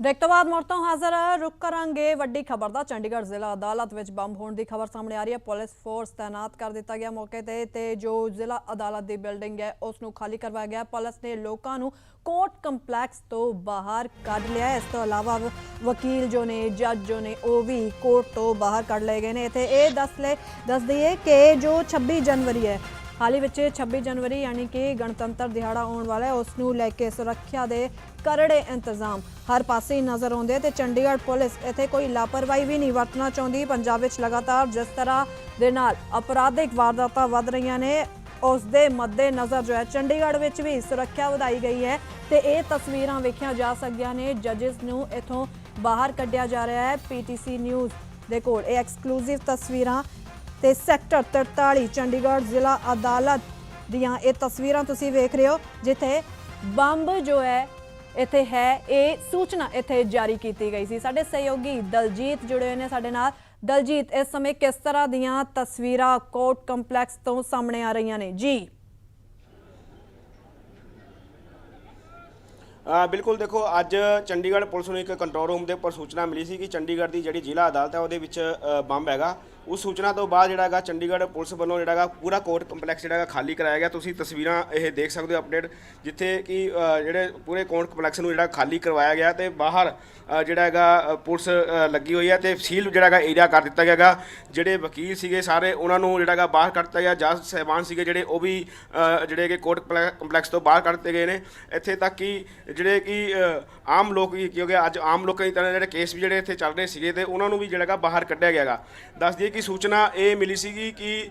Break ਤੋਂ ਬਾਅਦ ਮੁੜ ਤੋਂ ਹਾਜ਼ਰ ਰੁਕ ਕਰਾਂਗੇ ਵੱਡੀ ਖਬਰ ਦਾ। ਚੰਡੀਗੜ੍ਹ ਜ਼ਿਲ੍ਹਾ ਅਦਾਲਤ ਵਿੱਚ ਬੰਬ ਹੋਣ ਦੀ ਖਬਰ ਸਾਹਮਣੇ ਆ ਰਹੀ ਹੈ। ਪੁਲਿਸ ਫੋਰਸ ਤਾਇਨਾਤ ਕਰ ਦਿੱਤਾ ਗਿਆ ਮੌਕੇ ਤੇ ਤੇ ਜੋ ਜ਼ਿਲ੍ਹਾ ਅਦਾਲਤ ਦੀ ਬਿਲਡਿੰਗ ਹੈ, ਉਸ ਨੂੰ ਖਾਲੀ ਕਰਵਾਇਆ ਗਿਆ। ਪੁਲਿਸ ਨੇ ਲੋਕਾਂ ਨੂੰ ਕੋਰਟ ਕੰਪਲੈਕਸ ਤੋਂ ਬਾਹਰ ਕੱਢ ਲਿਆ ਇਸ ਤੋਂ ਇਲਾਵਾ ਵਕੀਲ ਜੋ ਨੇ, ਜੱਜ ਜੋ ਨੇ, ਉਹ ਵੀ ਕੋਰਟ ਤੋਂ ਬਾਹਰ ਕੱਢ ਲਏ ਗਏ ਨੇ। ਇੱਥੇ ਇਹ ਦੱਸ ਲੈ, ਦੱਸ ਦਈਏ ਕਿ ਜੋ 26 ਜਨਵਰੀ ਹੈ ਹਾਲ ਵਿੱਚ 26 ਜਨਵਰੀ ਯਾਨੀ ਕਿ ਗਣਤੰਤਰ ਦਿਹਾੜਾ ਆਉਣ ਵਾਲਾ ਹੈ, ਉਸ ਨੂੰ ਲੈ ਕੇ ਸੁਰੱਖਿਆ ਦੇ ਕਰੜੇ ਇੰਤਜ਼ਾਮ। ਹਰ ਪਾਸੇ ਨਜ਼ਰ ਆਉਂਦੇ ਤੇ ਚੰਡੀਗੜ੍ਹ ਪੁਲਿਸ ਇੱਥੇ ਕੋਈ ਲਾਪਰਵਾਹੀ ਵੀ ਨਹੀਂ ਵਰਤਣਾ ਚਾਹੁੰਦੀ। ਪੰਜਾਬ ਵਿੱਚ ਲਗਾਤਾਰ ਜਿਸ ਤਰ੍ਹਾਂ ਦੇ ਨਾਲ ਅਪਰਾਧਿਕ ਵਾਰਦਾਤਾਂ ਵੱਧ ਰਹੀਆਂ ਨੇ, ਉਸ ਦੇ ਮੱਦੇ ਨਜ਼ਰ ਜੋ ਹੈ ਚੰਡੀਗੜ੍ਹ ਵਿੱਚ ਵੀ ਸੁਰੱਖਿਆ ਵਧਾਈ ਗਈ ਹੈ ਤੇ ਇਹ ਤਸਵੀਰਾਂ ਵੇਖੀਆਂ ਜਾ ਸਕਦੀਆਂ ਨੇ। ਜੱਜਸ ਨੂੰ ਇਥੋਂ ਬਾਹਰ ਕੱਢਿਆ ਜਾ ਰਿਹਾ ਹੈ। ਪੀਟੀਸੀ ਨਿਊਜ਼ ਦੇ ਕੋਲ ਇਹ ਐਕਸਕਲੂਸਿਵ ਤਸਵੀਰਾਂ ਤੇ ਸੈਕਟਰ 43 ਚੰਡੀਗੜ੍ਹ ਜ਼ਿਲ੍ਹਾ ਅਦਾਲਤ ਦੀਆਂ ਇਹ ਤਸਵੀਰਾਂ ਤੁਸੀਂ ਵੇਖ ਰਹੇ ਹੋ, ਜਿੱਥੇ ਬੰਬ ਜੋ ਹੈ, ਇੱਥੇ ਹੈ, ਇਹ ਸੂਚਨਾ ਇੱਥੇ ਜਾਰੀ ਕੀਤੀ ਗਈ ਸੀ। ਸਾਡੇ ਸਹਿਯੋਗੀ ਦਲਜੀਤ ਜੁੜੇ ਹੋਏ ਨੇ ਸਾਡੇ ਨਾਲ। ਦਲਜੀਤ, ਇਸ ਸਮੇਂ ਕਿਸ ਤਰ੍ਹਾਂ ਦੀਆਂ ਤਸਵੀਰਾਂ ਕੋਰਟ ਕੰਪਲੈਕਸ ਤੋਂ ਸਾਹਮਣੇ ਆ ਰਹੀਆਂ ਨੇ? ਜੀ। ਬਿਲਕੁਲ ਦੇਖੋ, ਅੱਜ ਚੰਡੀਗੜ੍ਹ ਪੁਲਿਸ ਨੂੰ ਇੱਕ ਕੰਟਰੋਲ ਰੂਮ ਦੇ ਉੱਪਰ ਸੂਚਨਾ ਮਿਲੀ ਸੀ ਕਿ ਚੰਡੀਗੜ੍ਹ ਦੀ ਜਿਹੜੀ ਜ਼ਿਲ੍ਹਾ ਅਦਾਲਤ ਹੈ, ਉਹਦੇ ਵਿੱਚ ਬੰਬ ਹੈਗਾ। ਉਸ ਸੂਚਨਾ ਤੋਂ ਬਾਅਦ ਜਿਹੜਾ ਹੈਗਾ ਚੰਡੀਗੜ੍ਹ ਪੁਲਿਸ ਵੱਲੋਂ ਜਿਹੜਾ ਹੈਗਾ ਪੂਰਾ ਕੋਰਟ ਕੰਪਲੈਕਸ ਜਿਹੜਾ ਹੈਗਾ ਖਾਲੀ ਕਰਾਇਆ ਗਿਆ। ਤੁਸੀਂ ਤਸਵੀਰਾਂ ਇਹ ਦੇਖ ਸਕਦੇ ਹੋ ਅਪਡੇਟ, ਜਿੱਥੇ ਕਿ ਜਿਹੜੇ ਪੂਰੇ ਕੋਰਟ ਕੰਪਲੈਕਸ ਨੂੰ ਜਿਹੜਾ ਖਾਲੀ ਕਰਵਾਇਆ ਗਿਆ ਤੇ ਬਾਹਰ ਜਿਹੜਾ ਹੈਗਾ ਪੁਲਿਸ ਲੱਗੀ ਹੋਈ ਹੈ ਤੇ ਸੀਲ ਜਿਹੜਾ ਹੈਗਾ ਏਰੀਆ ਕਰ ਦਿੱਤਾ ਗਿਆ ਹੈਗਾ। ਜਿਹੜੇ ਵਕੀਲ ਸੀਗੇ ਸਾਰੇ ਉਹਨਾਂ ਨੂੰ ਜਿਹੜਾ ਹੈਗਾ ਬਾਹਰ ਕੱਢ ਦਿੱਤਾ ਗਿਆ। ਜੱਜ ਸਹਿਬਾਨ ਸੀਗੇ ਜਿਹੜੇ ਉਹ ਵੀ ਜਿਹੜੇ ਕਿ ਕੋਰਟ ਕੰਪਲੈਕਸ ਤੋਂ ਬਾਹਰ ਕੱਢ ਦਿੱਤੇ ਗਏ ਨੇ। ਇੱਥੇ ਤੱਕ ਕਿ ਜਿਹੜੇ ਕਿ ਆਮ ਲੋਕ ਵੀ, ਕਿਉਂਕਿ ਅੱਜ ਆਮ ਲੋਕਾਂ ਦੀ ਤਰ੍ਹਾਂ ਜਿਹੜੇ ਕੇਸ ਵੀ ਜਿਹੜੇ ਇੱਥੇ ਚੱਲ ਰਹੇ ਸੀਗੇ ਤੇ ਉਹਨਾਂ ਨੂੰ ਵੀ ਜਿਹੜਾ ਹੈਗਾ ਬਾਹਰ ਕੱਢਿਆ ਗਿਆ ਹੈਗਾ। ਦੱਸ ਦਈਏ ਕਿ ਸੂਚਨਾ ਇਹ ਮਿਲੀ ਸੀਗੀ ਕਿ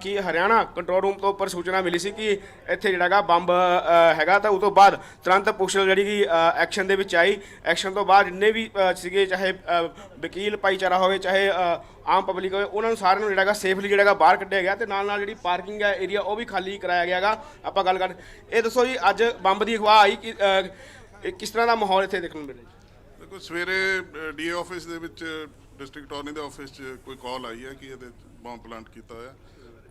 ਕਿ ਹਰਿਆਣਾ ਕੰਟਰੋਲ ਰੂਮ ਤੋਂ ਉੱਪਰ ਸੂਚਨਾ ਮਿਲੀ ਸੀ ਕਿ ਇੱਥੇ ਜਿਹੜਾ ਹੈਗਾ ਬੰਬ ਹੈਗਾ ਤਾਂ ਉਸ ਤੋਂ ਬਾਅਦ ਤੁਰੰਤ ਪੁਲਿਸ ਜਿਹੜੀ ਕਿ ਐਕਸ਼ਨ ਦੇ ਵਿੱਚ ਆਈ ਐਕਸ਼ਨ ਤੋਂ ਬਾਅਦ ਜਿੰਨੇ ਵੀ ਸੀਗੇ, ਚਾਹੇ ਵਕੀਲ, ਭਾਈਚਾਰਾ ਹੋਵੇ, ਚਾਹੇ ਆਮ ਪਬਲਿਕ ਹੋਵੇ, ਉਹਨਾਂ ਨੂੰ ਸਾਰਿਆਂ ਨੂੰ ਜਿਹੜਾ ਸੇਫਲੀ ਜਿਹੜਾ ਬਾਹਰ ਕੱਢਿਆ ਗਿਆ ਤੇ ਨਾਲ ਨਾਲ ਜਿਹੜੀ ਪਾਰਕਿੰਗ ਹੈ ਏਰੀਆ ਉਹ ਵੀ ਖਾਲੀ ਕਰਾਇਆ ਗਿਆ ਹੈਗਾ ਆਪਾਂ ਗੱਲ ਕਰ, ਇਹ ਦੱਸੋ ਜੀ, ਅੱਜ ਬੰਬ ਦੀ ਅਖਵਾਹ ਆਈ ਕਿ ਕਿਸ ਤਰ੍ਹਾਂ ਦਾ ਮਾਹੌਲ ਇੱਥੇ ਦੇਖਣ ਨੂੰ ਮਿਲਿਆ ਜੀ? ਦੇਖੋ, ਸਵੇਰੇ ਡੀਏ ਆਫਿਸ ਦੇ ਵਿੱਚ ਡਿਸਟ੍ਰਿਕਟ ਅਟਾਰਨੀ ਦੇ ਆਫਿਸ 'ਚ ਕੋਈ ਕਾਲ ਆਈ ਹੈ ਕਿ ਇਹਦੇ ਬੰਬ ਪਲਾਂਟ ਕੀਤਾ ਹੋਇਆ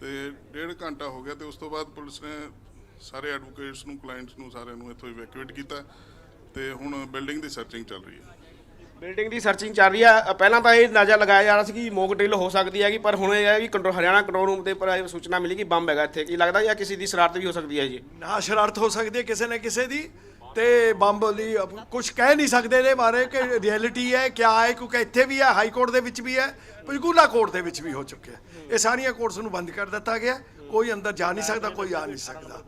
ਤੇ ਡੇਢ ਘੰਟਾ ਹੋ ਗਿਆ ਤੇ ਉਸ ਤੋਂ ਬਾਅਦ ਪੁਲਿਸ ਨੇ ਸਾਰੇ ਐਡਵੋਕੇਟਸ ਨੂੰ ਕਲਾਇੰਟਸ ਨੂੰ ਸਾਰਿਆਂ ਨੂੰ ਇੱਥੋਂ ਇਵੈਕੂਏਟ ਕੀਤਾ ਤੇ ਹੁਣ ਬਿਲਡਿੰਗ ਦੀ ਸਰਚਿੰਗ ਚੱਲ ਰਹੀ ਹੈ। ਬਿਲਡਿੰਗ ਦੀ ਸਰਚਿੰਗ ਚੱਲ ਰਹੀ ਹੈ। ਪਹਿਲਾਂ ਤਾਂ ਇਹ ਅੰਦਾਜ਼ਾ ਲਗਾਇਆ ਜਾ ਰਿਹਾ ਸੀ ਕਿ ਮੌਕ ਡਰਿਲ ਹੋ ਸਕਦੀ ਹੈਗੀ ਪਰ ਹੁਣ ਇਹ ਹੈ ਕਿ ਕੰਟਰੋਲ ਹਰਿਆਣਾ ਕੰਟਰੋਲ ਰੂਮ ਦੇ ਇਹ ਸੂਚਨਾ ਮਿਲੀ ਕਿ ਬੰਬ ਹੈਗਾ ਇੱਥੇ। ਕੀ ਲੱਗਦਾ ਜਾਂ ਕਿਸੇ ਦੀ ਸ਼ਰਾਰਤ ਵੀ ਹੋ ਸਕਦੀ ਹੈ ਜੀ? ਨਾ ਸ਼ਰਾਰਤ ਹੋ ਸਕਦੀ ਹੈ ਕਿਸੇ ਨਾ ਕਿਸੇ ਦੀ। ਤੇ ਬੰਬ ਲਈ ਕੁਝ ਕਹਿ ਨਹੀਂ ਸਕਦੇ ਇਹਦੇ ਬਾਰੇ ਕਿ ਰਿਐਲਿਟੀ ਹੈ ਕਿਆ ਹੈ ਕਿਉਂਕਿ ਇੱਥੇ ਵੀ ਹੈ ਹਾਈ ਕੋਰਟ ਦੇ ਵਿੱਚ ਵੀ ਹੈ ਪੰਚਕੂਲਾ ਕੋਰਟ ਦੇ ਵਿੱਚ ਵੀ ਹੋ ਚੁੱਕਿਆ ਇਹ ਸਾਰੀਆਂ ਕੋਰਟਸ ਨੂੰ ਬੰਦ ਕਰ ਦਿੱਤਾ ਗਿਆ ਕੋਈ ਅੰਦਰ ਜਾ ਨਹੀਂ ਸਕਦਾ ਕੋਈ ਆ ਨਹੀਂ ਸਕਦਾ।